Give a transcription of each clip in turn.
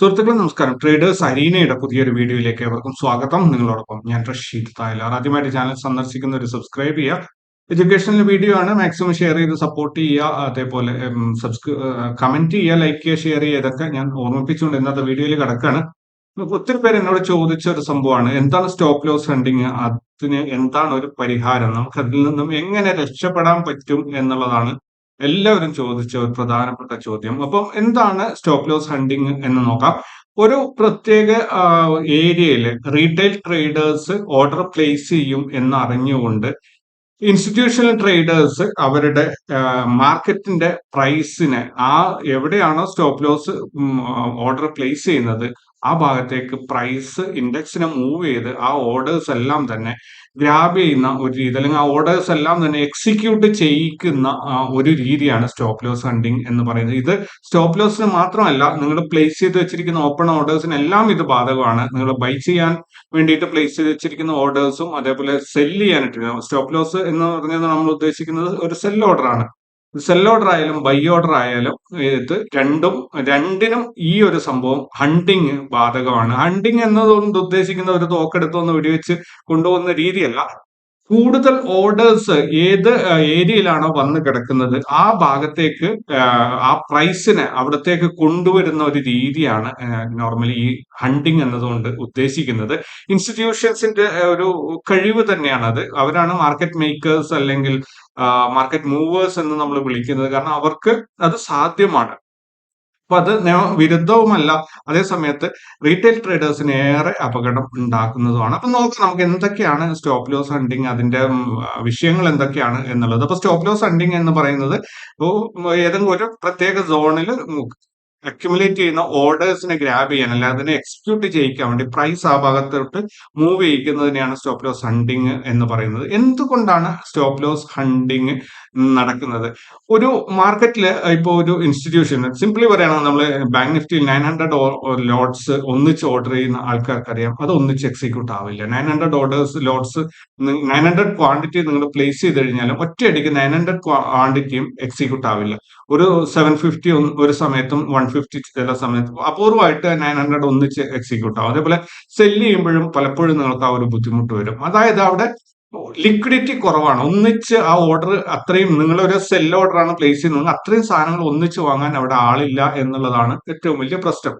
സുഹൃത്തുക്കളെ നമസ്കാരം. ട്രേഡേഴ്സ് അരീനയുടെ പുതിയൊരു വീഡിയോയിലേക്ക് ഏവർക്കും സ്വാഗതം. നിങ്ങളോടൊപ്പം ഞാൻ റഷീദ് തായലാർ. ആദ്യമായിട്ട് ചാനൽ സന്ദർശിക്കുന്ന ഒരു സബ്സ്ക്രൈബ് ചെയ്യുക. എഡ്യൂക്കേഷണൽ വീഡിയോ ആണ്. മാക്സിമം ഷെയർ ചെയ്ത് സപ്പോർട്ട് ചെയ്യുക. അതേപോലെ സബ്സ്ക്രൈ കമന്റ് ചെയ്യുക ലൈക്ക് ചെയ്യുക ഷെയർ ചെയ്യുക ഇതൊക്കെ ഞാൻ ഓർമ്മിപ്പിച്ചുകൊണ്ട് ഇന്നത്തെ വീഡിയോയിൽ കിടക്കാണ്. ഒത്തിരി പേര് എന്നോട് ചോദിച്ച ഒരു സംഭവമാണ്. എന്താണ് സ്റ്റോപ്പ് ലോസ് ഫണ്ടിങ് അതിന് എന്താണ് ഒരു പരിഹാരം? നമുക്ക് അതിൽ നിന്നും എങ്ങനെ രക്ഷപ്പെടാൻ പറ്റും എന്നുള്ളതാണ് എല്ലാവരും ചോദിച്ച ഒരു പ്രധാനപ്പെട്ട ചോദ്യം. അപ്പം എന്താണ് സ്റ്റോപ്പ് ലോസ് ഹണ്ടിങ് എന്ന് നോക്കാം. ഒരു പ്രത്യേക ഏരിയയിൽ റീറ്റെയിൽ ട്രേഡേഴ്സ് ഓർഡർ പ്ലേസ് ചെയ്യും എന്ന് അറിഞ്ഞുകൊണ്ട് ഇൻസ്റ്റിറ്റ്യൂഷണൽ ട്രേഡേഴ്സ് അവരുടെ മാർക്കറ്റിന്റെ പ്രൈസിനെ ആ എവിടെയാണോ സ്റ്റോപ്പ് ലോസ് ഓർഡർ പ്ലേസ് ചെയ്യുന്നത് ആ ഭാഗത്തേക്ക് പ്രൈസ് ഇൻഡെക്സിനെ മൂവ് ചെയ്ത് ആ ഓർഡേഴ്സ് എല്ലാം തന്നെ ഗ്രാബ് ചെയ്യുന്ന ഒരു രീതി അല്ലെങ്കിൽ ആ ഓർഡേഴ്സ് എല്ലാം തന്നെ എക്സിക്യൂട്ട് ചെയ്യിക്കുന്ന ഒരു രീതിയാണ് സ്റ്റോപ്പ് ലോസ് ഹണ്ടിങ് എന്ന് പറയുന്നത്. ഇത് സ്റ്റോപ്പ് ലോസിന് മാത്രമല്ല നിങ്ങൾ പ്ലേസ് ചെയ്ത് വെച്ചിരിക്കുന്ന ഓപ്പൺ ഓർഡേഴ്സിനെല്ലാം ഇത് ബാധകമാണ്. നിങ്ങൾ ബൈ ചെയ്യാൻ വേണ്ടിയിട്ട് പ്ലേസ് ചെയ്ത് വെച്ചിരിക്കുന്ന ഓർഡേഴ്സും അതേപോലെ സെൽ ചെയ്യാനായിട്ട് സ്റ്റോപ്പ് ലോസ് എന്ന് പറഞ്ഞാൽ നമ്മൾ ഉദ്ദേശിക്കുന്നത് ഒരു സെൽ ഓർഡർ ആണ്. സെൽ ഓർഡർ ആയാലും ബൈ ഓർഡർ ആയാലും ഇത് രണ്ടും രണ്ടിനും ഈ ഒരു സംഭവം ഹണ്ടിങ് ബാധകമാണ്. ഹണ്ടിങ് എന്നതുകൊണ്ട് ഉദ്ദേശിക്കുന്ന ഒരു തോക്കെടുത്തൊന്ന് വെടിവെച്ച് കൊണ്ടുപോകുന്ന രീതിയല്ല. കൂടുതൽ ഓർഡേഴ്സ് ഏത് ഏരിയയിലാണോ വന്ന് കിടക്കുന്നത് ആ ഭാഗത്തേക്ക് ആ പ്രൈസിനെ അവിടത്തേക്ക് കൊണ്ടുവരുന്ന ഒരു രീതിയാണ് നോർമലി ഈ ഹണ്ടിങ് എന്നതുകൊണ്ട് ഉദ്ദേശിക്കുന്നത്. ഇൻസ്റ്റിറ്റ്യൂഷൻസിന്റെ ഒരു കഴിവ് തന്നെയാണ് അത് അവരാണ് മാർക്കറ്റ് മേക്കേഴ്സ് അല്ലെങ്കിൽ മാർക്കറ്റ് മൂവേഴ്സ് എന്ന് നമ്മൾ വിളിക്കുന്നത്. കാരണം അവർക്ക് അത് സാധ്യമാണ്. അപ്പൊ അത് വിരുദ്ധവുമല്ല. അതേ സമയത്ത് റീറ്റെയിൽ ട്രേഡേഴ്സിന് ഏറെ അപകടം ഉണ്ടാക്കുന്നതുമാണ്. അപ്പൊ നോക്കാം നമുക്ക് എന്തൊക്കെയാണ് സ്റ്റോപ്പ് ലോസ് ഹണ്ടിങ് അതിന്റെ വിഷയങ്ങൾ എന്തൊക്കെയാണ് എന്നുള്ളത്. അപ്പൊ സ്റ്റോപ്പ് ലോസ് ഹണ്ടിങ് എന്ന് പറയുന്നത് ഏതെങ്കിലും ഒരു പ്രത്യേക സോണിൽ അക്യുമുലേറ്റ് ചെയ്യുന്ന ഓർഡേഴ്സിനെ ഗ്രാബ് ചെയ്യാൻ അല്ല അതിനെ എക്സിക്യൂട്ട് ചെയ്യിക്കാൻ വേണ്ടി പ്രൈസ് ആ ഭാഗത്തോട്ട് മൂവ് ചെയ്യിക്കുന്നതിനെയാണ് സ്റ്റോപ്പ് ലോസ് ഹണ്ടിങ് എന്ന് പറയുന്നത്. എന്തുകൊണ്ടാണ് സ്റ്റോപ്പ് ലോസ് ഹണ്ടിങ് നടക്കുന്നത്. ഒരു മാർക്കറ്റിൽ ഇപ്പോൾ ഒരു ഇൻസ്റ്റിറ്റ്യൂഷൻ സിംപ്ലി പറയുകയാണെങ്കിൽ നമ്മൾ ബാങ്ക് നിഫ്റ്റിയിൽ നയൻ ഹൺഡ്രഡ് ലോഡ്സ് ഒന്നിച്ച് ഓർഡർ ചെയ്യുന്ന ആൾക്കാർക്കറിയാം. അത് ഒന്നിച്ച് എക്സിക്യൂട്ട് ആവില്ല nine hundred orders lots nine hundred quantity നിങ്ങൾ പ്ലേസ് ചെയ്ത് കഴിഞ്ഞാലും ഒറ്റയടിക്ക് നയൻ ഹൺഡ്രഡ് ക്വാണ്ടിറ്റിയും എക്സിക്യൂട്ട് ആവില്ല. ഒരു സെവൻ ഫിഫ്റ്റി ഒരു സമയത്തും വൺ ഫിഫ്റ്റി ചില സമയത്തും അപൂർവമായിട്ട് നയൻ ഹൺഡ്രഡ് ഒന്നിച്ച് എക്സിക്യൂട്ട് ആവും. അതേപോലെ സെല്ല് ചെയ്യുമ്പോഴും പലപ്പോഴും നിങ്ങൾക്ക് ആ ഒരു ബുദ്ധിമുട്ട് വരും. അതായത് അവിടെ ലിക്വിഡിറ്റി കുറവാണ്. ഒന്നിച്ച് ആ ഓർഡർ അത്രയും നിങ്ങളൊരു സെൽ ഓർഡറാണ് പ്ലേസ് ചെയ്യുന്നത്. അത്രയും സാധനങ്ങൾ ഒന്നിച്ച് വാങ്ങാൻ അവിടെ ആളില്ല എന്നുള്ളതാണ് ഏറ്റവും വലിയ പ്രശ്നം.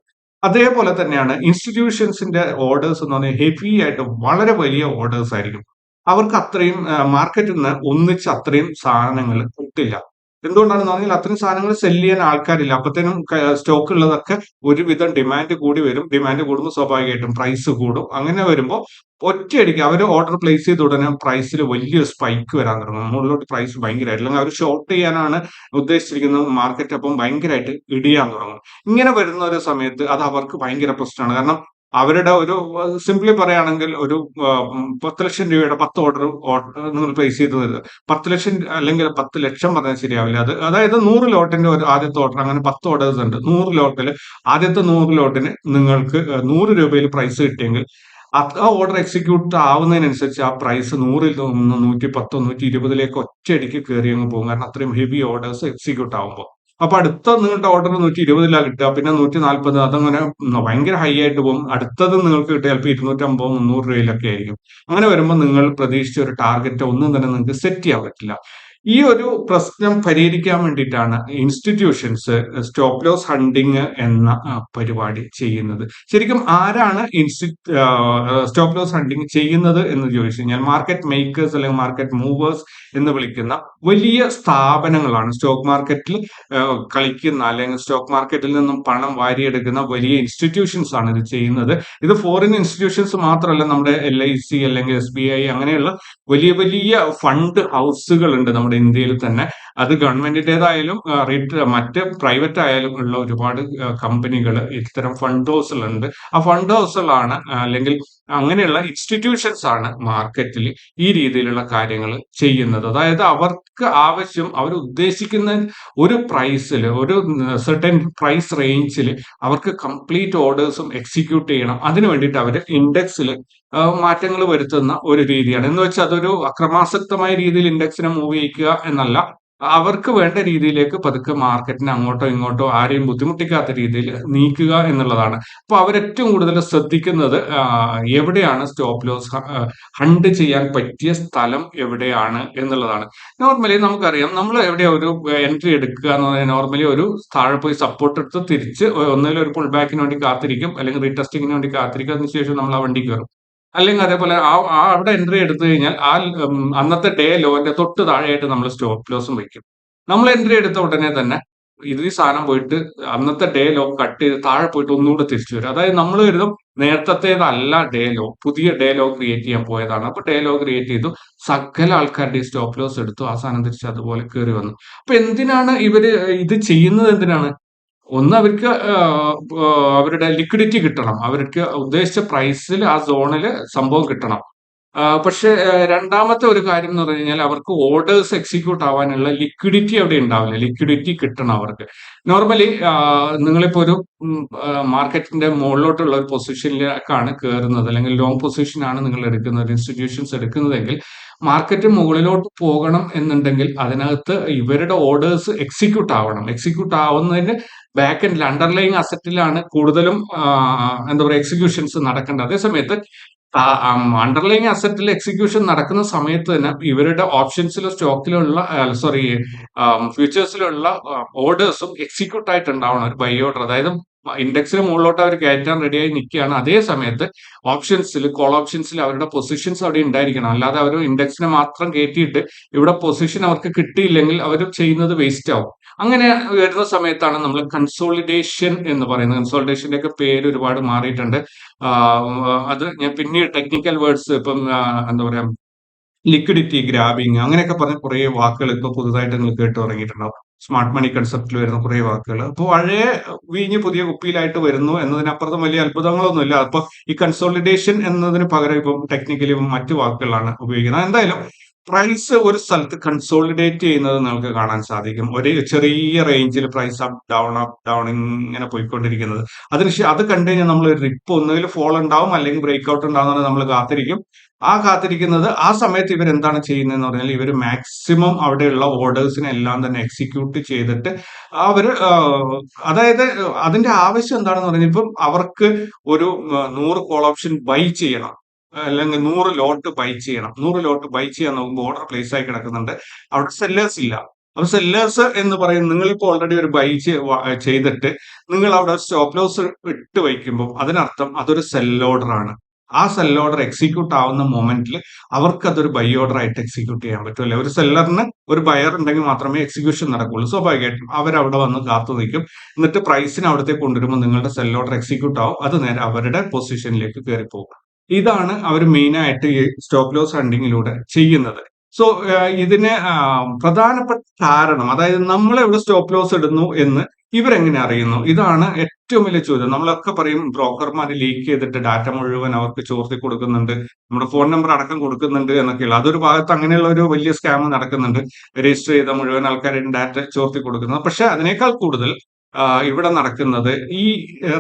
അതേപോലെ തന്നെയാണ് ഇൻസ്റ്റിറ്റ്യൂഷൻസിന്റെ ഓർഡേഴ്സ് എന്ന് പറഞ്ഞാൽ ഹെവി ആയിട്ട് വളരെ വലിയ ഓർഡേഴ്സ് ആയിരിക്കും. അവർക്ക് അത്രയും മാർക്കറ്റിൽ നിന്ന് ഒന്നിച്ച് അത്രയും സാധനങ്ങൾ കിട്ടില്ല. എന്തുകൊണ്ടാണെന്ന് പറഞ്ഞാൽ അത്രയും സാധനങ്ങൾ സെൽ ചെയ്യാൻ ആൾക്കാരില്ല. അപ്പത്തേനും സ്റ്റോക്ക് ഉള്ളതൊക്കെ ഒരുവിധം ഡിമാൻഡ് കൂടി വരും. ഡിമാൻഡ് കൂടുമ്പോൾ സ്വാഭാവികമായിട്ടും പ്രൈസ് കൂടും. അങ്ങനെ വരുമ്പോൾ ഒറ്റയടിക്ക് അവർ ഓർഡർ പ്ലേസ് ചെയ്ത ഉടനെ പ്രൈസിൽ വലിയൊരു സ്പൈക്ക് വരാൻ തുടങ്ങും. മുകളിലോട്ട് പ്രൈസ് ഭയങ്കരമായിട്ട് അല്ലെങ്കിൽ അവർ ഷോർട്ട് ചെയ്യാനാണ് ഉദ്ദേശിച്ചിരിക്കുന്നത്. മാർക്കറ്റ് അപ്പം ഭയങ്കരമായിട്ട് ഇടിയാൻ തുടങ്ങും. ഇങ്ങനെ വരുന്ന ഒരു സമയത്ത് അത് അവർക്ക് ഭയങ്കര പ്രശ്നമാണ്. കാരണം അവരുടെ ഒരു സിംപ്ലി പറയുകയാണെങ്കിൽ ഒരു പത്ത് ലക്ഷം രൂപയുടെ പത്ത് ഓർഡർ നിങ്ങൾ പ്ലേസ് ചെയ്ത് പത്ത് ലക്ഷം അല്ലെങ്കിൽ പത്ത് ലക്ഷം പറഞ്ഞാൽ ശരിയാവില്ല. അത് അതായത് നൂറ് ലോട്ടിന്റെ ഒരു ആദ്യത്തെ ഓർഡർ അങ്ങനെ പത്ത് ഓർഡേഴ്സ് ഉണ്ട്. നൂറ് ലോട്ടിൽ ആദ്യത്തെ നൂറ് ലോട്ടിന് നിങ്ങൾക്ക് നൂറ് രൂപയിൽ പ്രൈസ് കിട്ടിയെങ്കിൽ ആ ഓർഡർ എക്സിക്യൂട്ട് ആവുന്നതിനനുസരിച്ച് ആ പ്രൈസ് നൂറിൽ നിന്ന് നൂറ്റി പത്തോ നൂറ്റി ഇരുപതിലേക്ക് ഒറ്റയടിക്ക് കയറി അങ്ങ് പോകും. കാരണം അത്രയും ഹെവി ഓർഡേഴ്സ് എക്സിക്യൂട്ട് ആവുമ്പോൾ അപ്പൊ അടുത്ത നിങ്ങളുടെ ഓർഡർ നൂറ്റി ഇരുപതിലാണ് കിട്ടുക പിന്നെ നൂറ്റി നാൽപ്പത് അതങ്ങനെ ഭയങ്കര ഹൈ ആയിട്ട് പോകും. അടുത്തത് നിങ്ങൾക്ക് കിട്ടുക ചിലപ്പോൾ ഇരുന്നൂറ്റമ്പത് മുന്നൂറ് രൂപയിലൊക്കെ ആയിരിക്കും. അങ്ങനെ വരുമ്പോൾ നിങ്ങൾ പ്രതീക്ഷിച്ച ഒരു ടാർഗറ്റ് ഒന്നും തന്നെ നിങ്ങൾക്ക് സെറ്റ് ചെയ്യാൻ പറ്റില്ല. ഈ ഒരു പ്രശ്നം പരിഹരിക്കാൻ വേണ്ടിയിട്ടാണ് ഇൻസ്റ്റിറ്റ്യൂഷൻസ് സ്റ്റോപ്പ് ലോസ് ഹണ്ടിങ് എന്ന പരിപാടി ചെയ്യുന്നത്. ശരിക്കും ആരാണ് ഇൻസ്റ്റി സ്റ്റോപ്പ് ലോസ് ഹണ്ടിങ് ചെയ്യുന്നത് എന്ന് ചോദിച്ചു കഴിഞ്ഞാൽ മാർക്കറ്റ് മേക്കേഴ്സ് അല്ലെങ്കിൽ മാർക്കറ്റ് മൂവേഴ്സ് എന്ന് വിളിക്കുന്ന വലിയ സ്ഥാപനങ്ങളാണ്. സ്റ്റോക്ക് മാർക്കറ്റിൽ കളിക്കുന്ന അല്ലെങ്കിൽ സ്റ്റോക്ക് മാർക്കറ്റിൽ നിന്നും പണം വാരിയെടുക്കുന്ന വലിയ ഇൻസ്റ്റിറ്റ്യൂഷൻസ് ആണ് ഇത് ചെയ്യുന്നത്. ഇത് ഫോറിൻ ഇൻസ്റ്റിറ്റ്യൂഷൻസ് മാത്രമല്ല നമ്മുടെ എൽ ഐ സി അല്ലെങ്കിൽ എസ് ബി ഐ അങ്ങനെയുള്ള വലിയ വലിയ ഫണ്ട് ഹൗസുകൾ ഉണ്ട് ഇന്ത്യയിൽ തന്നെ അത് ഗവൺമെന്റിന്റെതായാലും റീറ്റ് മറ്റ് പ്രൈവറ്റ് ആയാലും ഉള്ള ഒരുപാട് കമ്പനികൾ ഇത്തരം ഫണ്ട് ഹൗസുകളുണ്ട് ആ ഫണ്ട് ഹൗസുകളാണ് അല്ലെങ്കിൽ അങ്ങനെയുള്ള ഇൻസ്റ്റിറ്റ്യൂഷൻസ് ആണ് മാർക്കറ്റിൽ ഈ രീതിയിലുള്ള കാര്യങ്ങൾ ചെയ്യുന്നത്. അതായത് അവർക്ക് ആവശ്യം അവർ ഉദ്ദേശിക്കുന്ന ഒരു പ്രൈസിൽ ഒരു സെർട്ടൻ പ്രൈസ് റേഞ്ചിൽ അവർക്ക് കംപ്ലീറ്റ് ഓർഡേഴ്സും എക്സിക്യൂട്ട് ചെയ്യണം. അതിന് വേണ്ടിയിട്ട് അവർ ഇൻഡെക്സിൽ മാറ്റങ്ങൾ വരുത്തുന്ന ഒരു രീതിയാണ്. എന്ന് വെച്ചാൽ അതൊരു അക്രമാസക്തമായ രീതിയിൽ ഇൻഡെക്സിനെ മൂവ് ചെയ്യിക്കുക എന്നല്ല. അവർക്ക് വേണ്ട രീതിയിലേക്ക് പതുക്കെ മാർക്കറ്റിനെ അങ്ങോട്ടോ ഇങ്ങോട്ടോ ആരെയും ബുദ്ധിമുട്ടിക്കാത്ത രീതിയിൽ നീക്കുക എന്നുള്ളതാണ്. അപ്പൊ അവരേറ്റവും കൂടുതൽ ശ്രദ്ധിക്കുന്നത് എവിടെയാണ് സ്റ്റോപ്പ് ലോസ് ഹണ്ട് ചെയ്യാൻ പറ്റിയ സ്ഥലം എവിടെയാണ് എന്നുള്ളതാണ്. നോർമലി നമുക്കറിയാം നമ്മൾ എവിടെയാ ഒരു എൻട്രി എടുക്കുക എന്ന് പറഞ്ഞാൽ നോർമലി ഒരു താഴെ പോയി സപ്പോർട്ട് എടുത്ത് തിരിച്ച് ഒന്നിലും ഒരു പുൾ ബാക്കിന് വേണ്ടി കാത്തിരിക്കും അല്ലെങ്കിൽ റീടെസ്റ്റിങ്ങിന് വേണ്ടി കാത്തിരിക്കും അതിനുശേഷം നമ്മൾ ആ വണ്ടി കയറും. അല്ലെങ്കിൽ അതേപോലെ ആ അവിടെ എൻട്രി എടുത്തു കഴിഞ്ഞാൽ ആ അന്നത്തെ ഡേ ലോന്റെ തൊട്ട് താഴെയായിട്ട് നമ്മൾ സ്റ്റോപ്പ് ലോസും വയ്ക്കും. നമ്മൾ എൻട്രി എടുത്ത ഉടനെ തന്നെ ഇത് ഈ സാധനം പോയിട്ട് അന്നത്തെ ഡേ ലോ കട്ട് ചെയ്ത് താഴെ പോയിട്ട് ഒന്നുകൂടെ തിരിച്ചു വരും. അതായത് നമ്മൾ കരുതും നേരത്തേതല്ല ഡേ ലോ പുതിയ ഡേ ലോ ക്രിയേറ്റ് ചെയ്യാൻ പോയതാണ്. അപ്പൊ ഡേ ലോ ക്രിയേറ്റ് ചെയ്തു. സകല ആൾക്കാരുടെ സ്റ്റോപ്പ് ലോസ് എടുത്തു. ആ സാധനം തിരിച്ച് അതുപോലെ കയറി വന്നു. അപ്പൊ എന്തിനാണ് ഇവർ ഇത് ചെയ്യുന്നത് എന്തിനാണ്? ഒന്ന് അവർക്ക് അവരുടെ ലിക്വിഡിറ്റി കിട്ടണം. അവർക്ക് ഉദ്ദേശിച്ച പ്രൈസിൽ ആ സോണിൽ സംഭവം കിട്ടണം. പക്ഷെ രണ്ടാമത്തെ ഒരു കാര്യം എന്ന് പറഞ്ഞു കഴിഞ്ഞാൽ അവർക്ക് ഓർഡേഴ്സ് എക്സിക്യൂട്ട് ആവാനുള്ള ലിക്വിഡിറ്റി അവിടെ ഉണ്ടാവില്ല. ലിക്വിഡിറ്റി കിട്ടണം അവർക്ക്. നോർമലി നിങ്ങളിപ്പോ ഒരു മാർക്കറ്റിന്റെ മുകളിലോട്ടുള്ള ഒരു പൊസിഷനിലേക്കാണ് കയറുന്നത് അല്ലെങ്കിൽ ലോങ് പൊസിഷനാണ് നിങ്ങൾ എടുക്കുന്നത് ഇൻസ്റ്റിറ്റ്യൂഷൻസ് എടുക്കുന്നതെങ്കിൽ മാർക്കറ്റ് മുകളിലോട്ട് പോകണം എന്നുണ്ടെങ്കിൽ അതിനകത്ത് ഇവരുടെ ഓർഡേഴ്സ് എക്സിക്യൂട്ട് ആവണം. എക്സിക്യൂട്ട് ആവുന്നതിന് ബാക്ക് എൻഡിൽ അണ്ടർലൈങ് അസറ്റിലാണ് കൂടുതലും എന്താ പറയുക എക്സിക്യൂഷൻസ് നടക്കേണ്ടത്. അതേസമയത്ത് അണ്ടർലൈങ് അസറ്റിൽ എക്സിക്യൂഷൻ നടക്കുന്ന സമയത്ത് തന്നെ ഇവരുടെ ഓപ്ഷൻസിലോ സ്റ്റോക്കിലോ ഉള്ള സോറി ഫ്യൂച്ചേഴ്സിലുള്ള ഓർഡേഴ്സും എക്സിക്യൂട്ട് ആയിട്ട് ഉണ്ടാവണം ഒരു ബൈ ഓർഡർ അതായത് ഇൻഡെക്സിന് മുകളിലോട്ട് അവർ കയറ്റാൻ റെഡിയായി നിൽക്കുകയാണ്. അതേ സമയത്ത് ഓപ്ഷൻസിൽ കോൾ ഓപ്ഷൻസിൽ അവരുടെ പൊസിഷൻസ് അവിടെ ഉണ്ടായിരിക്കണം. അല്ലാതെ അവർ ഇൻഡെക്സിനെ മാത്രം കയറ്റിയിട്ട് ഇവിടെ പൊസിഷൻ അവർക്ക് കിട്ടിയില്ലെങ്കിൽ അവർ ചെയ്യുന്നത് വേസ്റ്റ് ആവും. അങ്ങനെ വരുന്ന സമയത്താണ് നമ്മൾ കൺസോളിഡേഷൻ എന്ന് പറയുന്നത്. കൺസോളിഡേഷന്റെ ഒക്കെ പേര് ഒരുപാട് മാറിയിട്ടുണ്ട്. അത് ഞാൻ പിന്നീട് ടെക്നിക്കൽ വേർഡ്സ് ഇപ്പം എന്താ പറയാ ലിക്വിഡിറ്റി ഗ്രാബിങ് അങ്ങനെയൊക്കെ പറഞ്ഞ കുറേ വാക്കുകൾ ഇപ്പൊ പുതുതായിട്ട് നിങ്ങൾ കേട്ട് തുടങ്ങിയിട്ടുണ്ടാവും. സ്മാർട്ട് മണി കൺസെപ്റ്റിൽ വരുന്ന കുറേ വാക്കുകൾ അപ്പോൾ പഴയ വീഞ്ഞ് പുതിയ കുപ്പിയിലായിട്ട് വരുന്നു എന്നതിനപ്പുറത്തും വലിയ അത്ഭുതങ്ങളൊന്നുമില്ല. അപ്പോൾ ഈ കൺസോളിഡേഷൻ എന്നതിന് പകരം ഇപ്പം ടെക്നിക്കലി മറ്റു വാക്കുകളാണ് ഉപയോഗിക്കുന്നത്. എന്തായാലും പ്രൈസ് ഒരു സ്ഥലത്ത് കൺസോളിഡേറ്റ് ചെയ്യുന്നത് നിങ്ങൾക്ക് കാണാൻ സാധിക്കും. ഒരു ചെറിയ റേഞ്ചിൽ price up down up down ഇങ്ങനെ പോയിക്കൊണ്ടിരിക്കുന്നത്. അതിന് അത് കണ്ടു കഴിഞ്ഞാൽ നമ്മൾ റിപ്പ് ഒന്നുകിൽ ഫോൾ ഉണ്ടാവും അല്ലെങ്കിൽ ബ്രേക്ക് ഔട്ട് ഉണ്ടാവുന്നത് നമ്മൾ കാത്തിരിക്കും. ആ കാത്തിരിക്കുന്നത് ആ സമയത്ത് ഇവർ എന്താണ് ചെയ്യുന്നതെന്ന് പറഞ്ഞാൽ ഇവർ മാക്സിമം അവിടെയുള്ള ഓർഡേഴ്സിനെ എല്ലാം തന്നെ എക്സിക്യൂട്ട് ചെയ്തിട്ട് അവർ അതായത് അതിന്റെ ആവശ്യം എന്താണെന്ന് പറഞ്ഞാൽ ഇപ്പം അവർക്ക് ഒരു നൂറ് കോൾ ഓപ്ഷൻ ബൈ ചെയ്യണം. അല്ലെങ്കിൽ നൂറ് ലോട്ട് ബൈ ചെയ്യണം. നൂറ് ലോട്ട് ബൈ ചെയ്യാൻ നോക്കുമ്പോൾ ഓർഡർ പ്ലേസ് ആയി കിടക്കുന്നുണ്ട്. അവിടെ സെല്ലേഴ്സ് ഇല്ല. അപ്പൊ സെല്ലേഴ്സ് എന്ന് പറയുന്നത് നിങ്ങളിപ്പോൾ ഓൾറെഡി ഒരു ബൈ ചെയ്തിട്ട് നിങ്ങൾ അവിടെ സ്റ്റോപ്പ് ലോസ് ഇട്ട് വയ്ക്കുമ്പോൾ അതിനർത്ഥം അതൊരു സെൽ ഓർഡർ ആണ്. ആ സെൽ ഓർഡർ എക്സിക്യൂട്ട് ആവുന്ന മൊമെന്റിൽ അവർക്ക് അതൊരു ബൈ ഓർഡർ ആയിട്ട് എക്സിക്യൂട്ട് ചെയ്യാൻ പറ്റുമല്ലേ ഒരു സെല്ലറിന് ഒരു ബയർ ഉണ്ടെങ്കിൽ മാത്രമേ എക്സിക്യൂഷൻ നടക്കുള്ളൂ. സ്വാഭാവികമായിട്ടും അവരവിടെ വന്ന് കാത്തു നിൽക്കും. എന്നിട്ട് പ്രൈസിന് അവിടത്തെ കൊണ്ടുവരുമ്പോൾ നിങ്ങളുടെ സെൽ ഓർഡർ എക്സിക്യൂട്ട് ആവും. അത് നേരെ അവരുടെ പൊസിഷനിലേക്ക് കയറി പോകും ഇതാണ് അവർ മെയിനായിട്ട് ഈ സ്റ്റോപ്പ് ലോസ് ഹണ്ടിങ്ങിലൂടെ ചെയ്യുന്നത്. സോ ഇതിന് പ്രധാനപ്പെട്ട കാരണം അതായത് നമ്മൾ എവിടെ സ്റ്റോപ്പ് ലോസ് ഇടുന്നു എന്ന് ഇവരെങ്ങനെ അറിയുന്നു? ഇതാണ് ഏറ്റവും വലിയ ചോദ്യം. നമ്മളൊക്കെ പറയും ബ്രോക്കർമാർ ലീക്ക് ചെയ്തിട്ട് ഡാറ്റ മുഴുവൻ അവർക്ക് ചോർത്തി കൊടുക്കുന്നുണ്ട് നമ്മുടെ ഫോൺ നമ്പർ അടക്കം കൊടുക്കുന്നുണ്ട് എന്നൊക്കെയുള്ള. അതൊരു ഭാഗത്ത് അങ്ങനെയുള്ള ഒരു വലിയ സ്കാം നടക്കുന്നുണ്ട്. രജിസ്റ്റർ ചെയ്ത മുഴുവൻ ആൾക്കാരുടെ ഡാറ്റ ചോർത്തി കൊടുക്കുന്നത് പക്ഷെ അതിനേക്കാൾ കൂടുതൽ ഇവിടെ നടക്കുന്നത് ഈ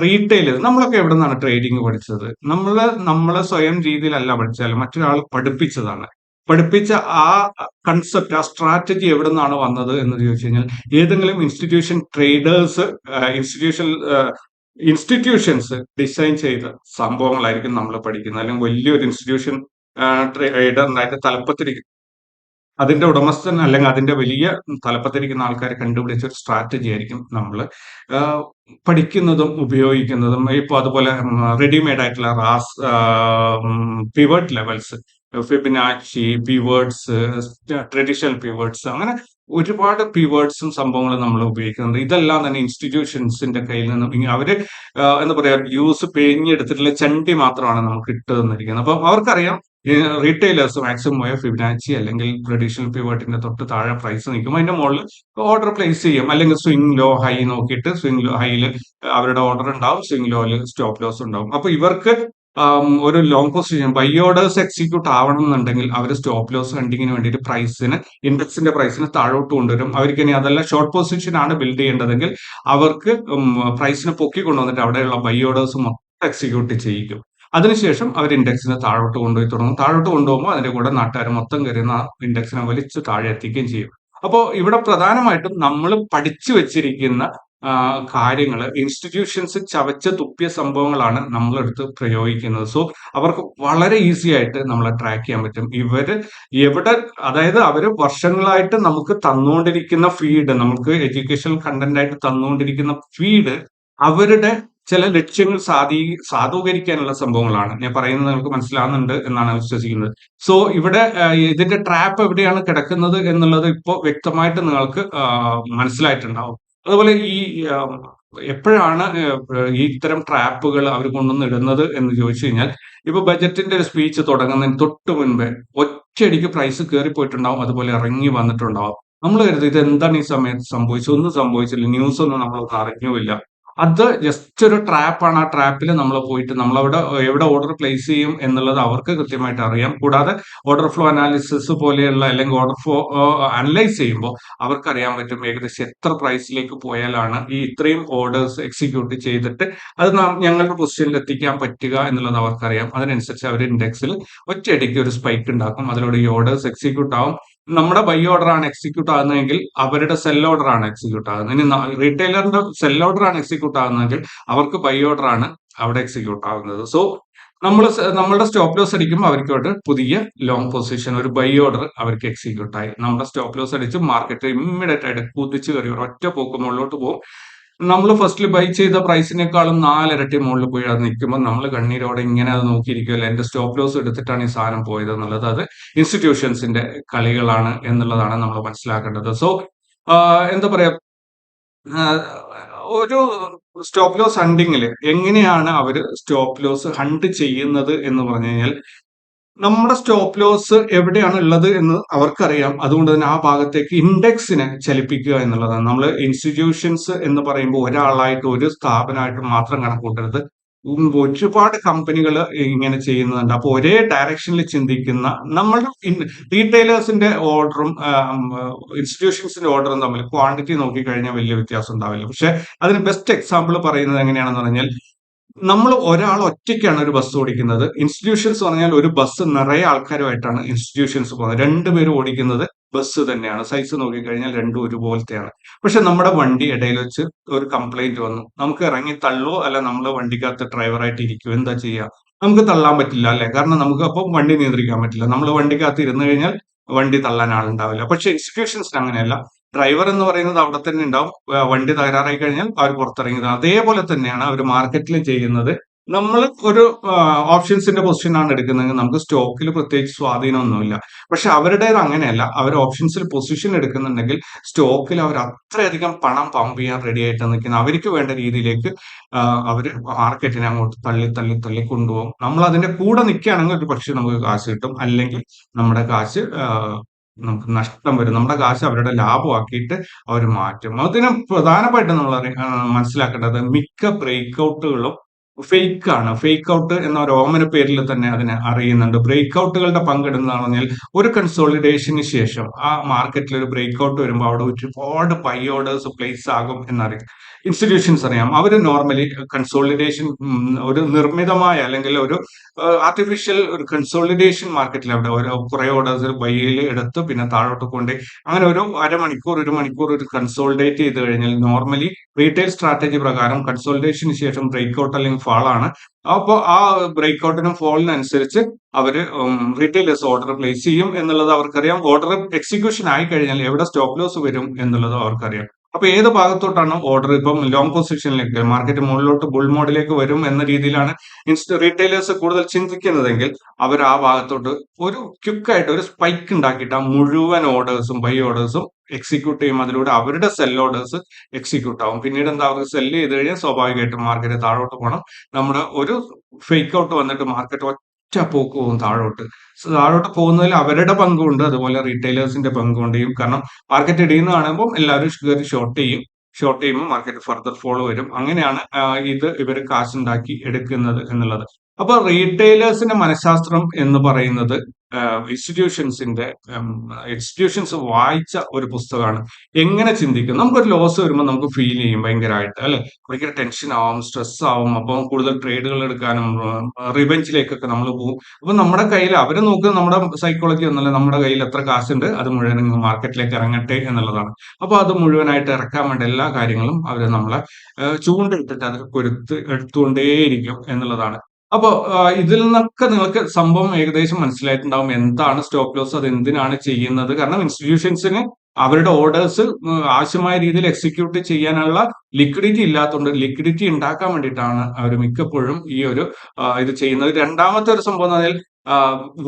റീറ്റെയിൽ നമ്മളൊക്കെ എവിടെ നിന്നാണ് ട്രേഡിംഗ് പഠിച്ചത്? നമ്മൾ നമ്മളെ സ്വയം രീതിയിലല്ല പഠിച്ചാലും മറ്റൊരാൾ പഠിപ്പിച്ചതാണ്. പഠിപ്പിച്ച ആ കൺസെപ്റ്റ് ആ സ്ട്രാറ്റജി എവിടെ നിന്നാണ് വന്നത് എന്ന് ചോദിച്ചു കഴിഞ്ഞാൽ ഏതെങ്കിലും institution traders institution institutions design ചെയ്ത സംഭവങ്ങളായിരിക്കും നമ്മൾ പഠിക്കുന്നത്. അല്ലെങ്കിൽ വലിയൊരു ഇൻസ്റ്റിറ്റ്യൂഷൻ ട്രേഡർ അതിന്റെ തലപ്പത്തിരിക്കും. അതിന്റെ ഉടമസ്ഥൻ അല്ലെങ്കിൽ അതിന്റെ വലിയ തലപ്പത്തിരിക്കുന്ന ആൾക്കാർ കണ്ടുപിടിച്ച ഒരു സ്ട്രാറ്റജി ആയിരിക്കും നമ്മൾ പഠിക്കുന്നതും ഉപയോഗിക്കുന്നതും ഇപ്പൊ അതുപോലെ റെഡിമെയ്ഡ് ആയിട്ടുള്ള Ras pivot levels Fibonacci pivots traditional pivots അങ്ങനെ ഒരുപാട് പിവേർഡ്സും സംഭവങ്ങളും നമ്മൾ ഉപയോഗിക്കുന്നുണ്ട്. ഇതെല്ലാം തന്നെ ഇൻസ്റ്റിറ്റ്യൂഷൻസിന്റെ കയ്യിൽ നിന്നും അവർ എന്താ പറയാ യൂസ് പേഞ്ഞെടുത്തിട്ടുള്ള ചണ്ടി മാത്രമാണ് നമുക്ക് ഇട്ടു അപ്പം അവർക്കറിയാം റീറ്റെയിലേഴ്സ് മാക്സിമം പോയ ഫിബിനാച്ചി അല്ലെങ്കിൽ ട്രഡീഷണൽ പിവേർട്ടിന്റെ തൊട്ട് താഴെ പ്രൈസ് നിൽക്കും. അതിന്റെ മുകളിൽ ഓർഡർ പ്ലേസ് ചെയ്യും. അല്ലെങ്കിൽ സ്വിംഗ് ലോ ഹൈ നോക്കിയിട്ട് സ്വിംഗ് ലോ ഹൈയിൽ അവരുടെ ഓർഡർ ഉണ്ടാവും. സ്വിംഗ് ലോയിൽ സ്റ്റോപ്പ് ലോസ് ഉണ്ടാവും. അപ്പൊ ഇവർക്ക് ഒരു long position buy orders execute ആവണം എന്നുണ്ടെങ്കിൽ അവർ സ്റ്റോപ്പ് ലോസ് ഹണ്ടിങ്ങിന് വേണ്ടിയിട്ട് പ്രൈസിന് ഇൻഡെക്സിന്റെ പ്രൈസിന് താഴോട്ട് കൊണ്ടുവരും. അവർക്ക് ഇനി അതെല്ലാം ഷോർട്ട് പൊസിഷൻ ആണ് ബിൽഡ് ചെയ്യേണ്ടതെങ്കിൽ അവർക്ക് പ്രൈസിനെ പൊക്കി കൊണ്ടുവന്നിട്ട് അവിടെയുള്ള ബൈ ഓർഡേഴ്സ് മൊത്തം എക്സിക്യൂട്ട് ചെയ്യിക്കും. അതിനുശേഷം അവർ ഇൻഡെക്സിനെ താഴോട്ട് കൊണ്ടുപോയി തുടങ്ങും. താഴോട്ട് കൊണ്ടുപോകുമ്പോൾ അതിന്റെ കൂടെ നാട്ടുകാർ മൊത്തം കയറുന്ന ഇൻഡെക്സിനെ വലിച്ചു താഴെ എത്തിക്കുകയും ചെയ്യും. അപ്പോൾ ഇവിടെ പ്രധാനമായിട്ടും നമ്മൾ പഠിച്ചു വെച്ചിരിക്കുന്ന കാര്യങ്ങൾ ഇൻസ്റ്റിറ്റ്യൂഷൻസ് ചവച്ച തുപ്പിയ സംഭവങ്ങളാണ് നമ്മളെടുത്ത് പ്രയോഗിക്കുന്നത്. സോ അവർക്ക് വളരെ ഈസി ആയിട്ട് നമ്മളെ ട്രാക്ക് ചെയ്യാൻ പറ്റും. ഇവർ എവിടെ അതായത് അവർ വർഷങ്ങളായിട്ട് നമുക്ക് തന്നുകൊണ്ടിരിക്കുന്ന ഫീഡ് നമുക്ക് എഡ്യൂക്കേഷണൽ കണ്ടന്റ് ആയിട്ട് തന്നുകൊണ്ടിരിക്കുന്ന ഫീഡ് അവരുടെ ചില ലക്ഷ്യങ്ങൾ സാധീ സാധൂകരിക്കാനുള്ള സംഭവങ്ങളാണ്. ഞാൻ പറയുന്നത് നിങ്ങൾക്ക് മനസ്സിലാവുന്നുണ്ട് എന്നാണ് വിശ്വസിക്കുന്നത്. സോ ഇവിടെ ഇതിന്റെ ട്രാപ്പ് എവിടെയാണ് കിടക്കുന്നത് എന്നുള്ളത് ഇപ്പോൾ വ്യക്തമായിട്ട് നിങ്ങൾക്ക് മനസ്സിലായിട്ടുണ്ടാവും. അതുപോലെ ഈ എപ്പോഴാണ് ഈ ഇത്തരം ട്രാപ്പുകൾ അവർ കൊണ്ടുവന്ന് ഇടുന്നത് എന്ന് ചോദിച്ചു കഴിഞ്ഞാൽ ഇപ്പൊ ബജറ്റിന്റെ ഒരു സ്പീച്ച് തുടങ്ങുന്നതിന് തൊട്ട് മുൻപേ ഒറ്റയടിക്ക് പ്രൈസ് കയറി പോയിട്ടുണ്ടാവും അതുപോലെ ഇറങ്ങി വന്നിട്ടുണ്ടാവും. നമ്മൾ കരുതി ഇത് എന്താണ് ഈ സമയത്ത് സംഭവിച്ചത്? ഒന്നും സംഭവിച്ചില്ല. ന്യൂസ് ഒന്നും നമ്മളൊന്നും അറിഞ്ഞുമില്ല. അത് ജസ്റ്റ് ഒരു ട്രാപ്പാണ് ആ ട്രാപ്പിൽ നമ്മൾ പോയിട്ട് നമ്മളവിടെ എവിടെ ഓർഡർ പ്ലേസ് ചെയ്യും എന്നുള്ളത് അവർക്ക് കൃത്യമായിട്ട് അറിയാം. കൂടാതെ ഓർഡർ ഫ്ലോ അനാലിസിസ് പോലെയുള്ള അല്ലെങ്കിൽ ഓർഡർ ഫ്ലോ അനലൈസ് ചെയ്യുമ്പോൾ അവർക്ക് അറിയാൻ പറ്റും ഏകദേശം എത്ര പ്രൈസിലേക്ക് പോയാലാണ് ഈ ഇത്രയും ഓർഡേഴ്സ് എക്സിക്യൂട്ട് ചെയ്തിട്ട് അത് ഞങ്ങളുടെ പൊസിഷനിൽ എത്തിക്കാൻ പറ്റുക എന്നുള്ളത് അവർക്കറിയാം. അതിനനുസരിച്ച് അവർ ഇൻഡെക്സിൽ ഒറ്റയടിക്ക് ഒരു സ്പൈക്ക് ഉണ്ടാക്കും. അതിലൂടെ ഈ ഓർഡേഴ്സ് എക്സിക്യൂട്ട് ആവും. നമ്മുടെ ബൈ ഓർഡർ ആണ് എക്സിക്യൂട്ട് ആകുന്നതെങ്കിൽ അവരുടെ സെൽ ഓർഡർ ആണ് എക്സിക്യൂട്ട് ആകുന്നത്. ഇനി റീറ്റെയിലറിന്റെ സെൽ ഓർഡർ ആണ് എക്സിക്യൂട്ട് ആകുന്നതെങ്കിൽ അവർക്ക് ബൈ ഓർഡർ ആണ് അവിടെ എക്സിക്യൂട്ട് ആകുന്നത്. സോ നമ്മൾ നമ്മളുടെ സ്റ്റോപ്പ് ലോസ് അടിക്കുമ്പോൾ അവർക്ക് പുതിയ ലോങ് പൊസിഷൻ ഒരു ബൈ ഓർഡർ അവർക്ക് എക്സിക്യൂട്ട് ആയി. നമ്മുടെ സ്റ്റോപ്പ് ലോസ് അടിച്ച് മാർക്കറ്റ് ഇമ്മീഡിയറ്റ് ആയിട്ട് കുതിച്ചു കയറി ഒറ്റ പോക്ക് പോകും. നമ്മൾ ഫസ്റ്റിൽ ബൈ ചെയ്ത പ്രൈസിനേക്കാളും നാലിരട്ടി മുകളിൽ പോയി അത് നിൽക്കുമ്പോൾ നമ്മൾ കണ്ണീരോടെ ഇങ്ങനെ അത് നോക്കിയിരിക്കുമല്ലോ എന്റെ സ്റ്റോപ്പ് ലോസ് എടുത്തിട്ടാണ് ഈ സാധനം പോയത് എന്നുള്ളത്. അത് ഇൻസ്റ്റിറ്റ്യൂഷൻസിന്റെ കളികളാണ് എന്നുള്ളതാണ് നമ്മൾ മനസ്സിലാക്കേണ്ടത്. സോ എന്താ പറയാ? ഒരു സ്റ്റോപ്പ് ലോസ് ഹണ്ടിങ്ങിൽ എങ്ങനെയാണ് അവർ സ്റ്റോപ്പ് ലോസ് ഹണ്ട് ചെയ്യുന്നത് എന്ന് പറഞ്ഞു കഴിഞ്ഞാൽ നമ്മുടെ സ്റ്റോപ്പ് ലോസ് എവിടെയാണ് ഉള്ളത് എന്ന് അവർക്കറിയാം. അതുകൊണ്ട് തന്നെ ആ ഭാഗത്തേക്ക് ഇൻഡെക്സിനെ ചലിപ്പിക്കുക എന്നുള്ളതാണ്. നമ്മൾ ഇൻസ്റ്റിറ്റ്യൂഷൻസ് എന്ന് പറയുമ്പോൾ ഒരാളായിട്ട് ഒരു സ്ഥാപനമായിട്ട് മാത്രം കണക്കൂട്ടരുത്. ഒരുപാട് കമ്പനികൾ ഇങ്ങനെ ചെയ്യുന്നുണ്ട്. അപ്പോൾ ഒരേ ഡയറക്ഷനിൽ ചിന്തിക്കുന്ന നമ്മളുടെ റീറ്റെയിലേഴ്സിന്റെ ഓർഡറും ഇൻസ്റ്റിറ്റ്യൂഷൻസിന്റെ ഓർഡറും തമ്മിൽ ക്വാണ്ടിറ്റി നോക്കിക്കഴിഞ്ഞാൽ വലിയ വ്യത്യാസം ഉണ്ടാവില്ല. പക്ഷെ അതിന് ബെസ്റ്റ് എക്സാമ്പിൾ പറയുന്നത് എങ്ങനെയാണെന്ന് പറഞ്ഞാൽ നമ്മൾ ഒരാൾ ഒറ്റയ്ക്കാണ് ഒരു ബസ് ഓടിക്കുന്നത്. ഇൻസ്റ്റിറ്റ്യൂഷൻസ് പറഞ്ഞാൽ ഒരു ബസ് നിറയെ ആൾക്കാരുമായിട്ടാണ് ഇൻസ്റ്റിറ്റ്യൂഷൻസ് പോകുന്നത്. രണ്ടുപേരും ഓടിക്കുന്നത് ബസ് തന്നെയാണ്. സൈസ് നോക്കിക്കഴിഞ്ഞാൽ രണ്ടും ഒരുപോലത്തെയാണ്. പക്ഷെ നമ്മുടെ വണ്ടി ഇടയിൽ വെച്ച് ഒരു കംപ്ലൈന്റ് വന്നു. നമുക്ക് ഇറങ്ങി തള്ളോ അല്ല നമ്മൾ വണ്ടിക്കകത്ത് ഡ്രൈവറായിട്ട് ഇരിക്കുമോ എന്താ ചെയ്യുക നമുക്ക് തള്ളാൻ പറ്റില്ല അല്ലെ? കാരണം നമുക്ക് അപ്പം വണ്ടി നിയന്ത്രിക്കാൻ പറ്റില്ല. നമ്മൾ വണ്ടിക്കകത്ത് ഇരുന്നു കഴിഞ്ഞാൽ വണ്ടി തള്ളാൻ ആളുണ്ടാവില്ല. പക്ഷെ ഇൻസ്റ്റിറ്റ്യൂഷൻസിന് അങ്ങനെയല്ല. ഡ്രൈവർ എന്ന് പറയുന്നത് അവിടെ തന്നെ ഉണ്ടാവും. വണ്ടി തകരാറായി കഴിഞ്ഞാൽ അവർ പുറത്തിറങ്ങിയത് അതേപോലെ തന്നെയാണ് അവർ മാർക്കറ്റിൽ ചെയ്യുന്നത്. നമ്മൾ ഒരു ഓപ്ഷൻസിന്റെ പൊസിഷൻ ആണ് എടുക്കുന്നതെങ്കിൽ നമുക്ക് സ്റ്റോക്കിൽ പ്രത്യേകിച്ച് സ്വാധീനമൊന്നുമില്ല പക്ഷെ അവരുടേത് അങ്ങനെയല്ല. അവർ ഓപ്ഷൻസിൽ പൊസിഷൻ എടുക്കുന്നുണ്ടെങ്കിൽ സ്റ്റോക്കിൽ അവർ അത്രയധികം പണം പമ്പ് ചെയ്യാൻ റെഡി ആയിട്ട് നിൽക്കുന്നത് അവർക്ക് വേണ്ട രീതിയിലേക്ക് അവർ മാർക്കറ്റിനെ അങ്ങോട്ട് തള്ളി തള്ളി തള്ളി കൊണ്ടുപോകും. നമ്മൾ അതിന്റെ കൂടെ നിൽക്കുകയാണെങ്കിൽ ഒരു പക്ഷേ നമുക്ക് കാശ് കിട്ടും. അല്ലെങ്കിൽ നമ്മുടെ കാശ് നമുക്ക് നഷ്ടം വരും. നമ്മുടെ കാശ് അവരുടെ ലാഭമാക്കിയിട്ട് അവർ മാറ്റും. അതിന് പ്രധാനമായിട്ട് നമ്മൾ മനസ്സിലാക്കേണ്ടത് മിക്ക ബ്രേക്ക് ഔട്ടുകളും ഫേക്ക് ആണ് ഫേക്ക് ഔട്ട് എന്ന ഓമന പേരിൽ തന്നെ അതിനെ അറിയുന്നുണ്ട്. ബ്രേക്ക് ഔട്ടുകളുടെ പങ്കിടുന്നതെന്ന് പറഞ്ഞാൽ ഒരു കൺസോളിഡേഷന് ശേഷം ആ മാർക്കറ്റിൽ ഒരു ബ്രേക്ക് ഔട്ട് വരുമ്പോൾ അവിടെ ഒരുപാട് പൈ ഓർഡേഴ്സ് പ്ലേസ് ആകും എന്നറിയാം. ഇൻസ്റ്റിറ്റ്യൂഷൻസ് അറിയാം. അവർ നോർമലി കൺസോളിഡേഷൻ ഒരു നിർമ്മിതമായ അല്ലെങ്കിൽ ഒരു ആർട്ടിഫിഷ്യൽ ഒരു കൺസോളിഡേഷൻ മാർക്കറ്റിൽ അവിടെ ഒരു കുറെ ഓർഡേഴ്സ് ബൈയിൽ എടുത്ത് പിന്നെ താഴോട്ട് കൊണ്ട് അങ്ങനെ ഒരു അരമണിക്കൂർ ഒരു മണിക്കൂർ ഒരു കൺസോളിഡേറ്റ് ചെയ്ത് കഴിഞ്ഞാൽ നോർമലി റീറ്റെയിൽ സ്ട്രാറ്റജി പ്രകാരം കൺസോളിഡേഷന് ശേഷം ബ്രേക്ക് ഔട്ട് അല്ലെങ്കിൽ ഫാൾ ആണ്. അപ്പോൾ ആ ബ്രേക്ക് ഔട്ടിനും ഫോളിനും അനുസരിച്ച് അവർ റീറ്റെയിലേഴ്സ് ഓർഡർ പ്ലേസ് ചെയ്യും എന്നുള്ളത് അവർക്കറിയാം. ഓർഡർ എക്സിക്യൂഷൻ ആയി കഴിഞ്ഞാൽ എവിടെ സ്റ്റോപ്പ് ലോസ് വരും എന്നുള്ളത് അവർക്കറിയാം. അപ്പൊ ഏത് ഭാഗത്തോട്ടാണ് ഓർഡർ ഇപ്പം ലോങ് പൊസിഷനിലേക്ക് മാർക്കറ്റ് മുകളിലോട്ട് ബുൾ മോഡിലേക്ക് വരും എന്ന രീതിയിലാണ് ഇൻസ്റ്റ റീറ്റെയിലേഴ്സ് കൂടുതൽ ചിന്തിക്കുന്നതെങ്കിൽ അവർ ആ ഭാഗത്തോട്ട് ഒരു ക്യുക്കായിട്ട് ഒരു സ്പൈക്ക് ഉണ്ടാക്കിയിട്ട് ആ മുഴുവൻ ഓർഡേഴ്സും ബൈ ഓർഡേഴ്സും എക്സിക്യൂട്ട് ചെയ്യും. അതിലൂടെ അവരുടെ സെൽ ഓർഡേഴ്സ് എക്സിക്യൂട്ട് ആവും. പിന്നീട് എന്താ അവർക്ക് സെല്ല് ചെയ്ത് കഴിഞ്ഞാൽ സ്വാഭാവികമായിട്ടും മാർക്കറ്റ് താഴോട്ട് പോകണം. നമ്മുടെ ഒരു ഫേക്ക് ഔട്ട് വന്നിട്ട് മാർക്കറ്റ് ഒറ്റ പോക്ക് പോകും താഴോട്ട്. താഴോട്ട് പോകുന്നതിൽ അവരുടെ പങ്കുണ്ട്. അതുപോലെ റീറ്റെയിലേഴ്സിന്റെ പങ്കുണ്ട്. കാരണം മാർക്കറ്റ് ഇടിയുന്ന കാണുമ്പോൾ എല്ലാവരും കയറി ഷോർട്ട് ചെയ്യും. ഷോർട്ട് ചെയ്യുമ്പോൾ മാർക്കറ്റ് ഫർദർ ഫോളോ വരും. അങ്ങനെയാണ് ഇത് ഇവർ കാശുണ്ടാക്കി എടുക്കുന്നത് എന്നുള്ളത്. അപ്പൊ റീറ്റെയിലേഴ്സിന്റെ മനഃശാസ്ത്രം എന്ന് പറയുന്നത് ഇൻസ്റ്റിറ്റ്യൂഷൻസിന്റെ ഇൻസ്റ്റിറ്റ്യൂഷൻസ് വായിച്ച ഒരു പുസ്തകമാണ്. എങ്ങനെ ചിന്തിക്കും നമുക്കൊരു ലോസ് വരുമ്പോൾ നമുക്ക് ഫീൽ ചെയ്യും ഭയങ്കരമായിട്ട് അല്ലെ? ഭയങ്കര ടെൻഷൻ ആവും സ്ട്രെസ് ആവും അപ്പം കൂടുതൽ ട്രേഡുകൾ എടുക്കാനും റിവെഞ്ചിലേക്കൊക്കെ നമ്മൾ പോകും. അപ്പൊ നമ്മുടെ കയ്യിൽ അവർ നോക്കുന്നത് നമ്മുടെ സൈക്കോളജി ഒന്നല്ല നമ്മുടെ കയ്യിൽ എത്ര കാശുണ്ട് അത് മുഴുവൻ മാർക്കറ്റിലേക്ക് ഇറങ്ങട്ടെ എന്നുള്ളതാണ്. അപ്പൊ അത് മുഴുവനായിട്ട് ഇറക്കാൻ വേണ്ട എല്ലാ കാര്യങ്ങളും അവർ നമ്മളെ ചൂണ്ടിട്ടിട്ട് അതൊക്കെ കൊരുത്ത് എടുത്തുകൊണ്ടേയിരിക്കും എന്നുള്ളതാണ്. അപ്പോ ഇതിൽ നിന്നൊക്കെ നിങ്ങൾക്ക് സംഭവം ഏകദേശം മനസ്സിലായിട്ടുണ്ടാവും. എന്താണ് സ്റ്റോപ്പ് ലോസ്? അത് എന്തിനാണ് ചെയ്യുന്നത്? കാരണം ഇൻസ്റ്റിറ്റ്യൂഷൻസിന് അവരുടെ ഓർഡേഴ്സ് ആവശ്യമായ രീതിയിൽ എക്സിക്യൂട്ട് ചെയ്യാനുള്ള ലിക്വിഡിറ്റി ഇല്ലാത്തതുകൊണ്ട് ലിക്വിഡിറ്റി ഉണ്ടാക്കാൻ വേണ്ടിയിട്ടാണ് അവർ മിക്കപ്പോഴും ഈ ഒരു ഇത് ചെയ്യുന്നത്. രണ്ടാമത്തെ ഒരു സംഭവം എന്ന് പറഞ്ഞാൽ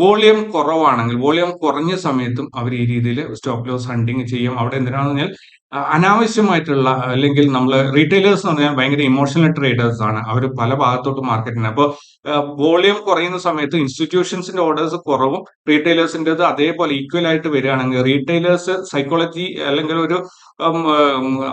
വോളിയം കുറവാണെങ്കിൽ വോളിയം കുറഞ്ഞ സമയത്തും അവർ ഈ രീതിയിൽ സ്റ്റോപ്പ് ലോസ് ഹണ്ടിങ് ചെയ്യും. അവിടെ എന്തിനാണെന്ന് പറഞ്ഞാൽ അനാവശ്യമായിട്ടുള്ള അല്ലെങ്കിൽ നമ്മൾ റീറ്റെയിലേഴ്സ് എന്ന് പറഞ്ഞാൽ ഭയങ്കര ഇമോഷണൽ ട്രേഡേഴ്സ് ആണ്. അവർ പല ഭാഗത്തോട്ട് മാർക്കറ്റിന് അപ്പോൾ വോളിയം കുറയുന്ന സമയത്ത് ഇൻസ്റ്റിറ്റ്യൂഷൻസിന്റെ ഓർഡേഴ്സ് കുറവും റീറ്റെയിലേഴ്സിന്റെത് അതേപോലെ ഈക്വൽ ആയിട്ട് വരികയാണെങ്കിൽ റീറ്റെയിലേഴ്സ് സൈക്കോളജി അല്ലെങ്കിൽ ഒരു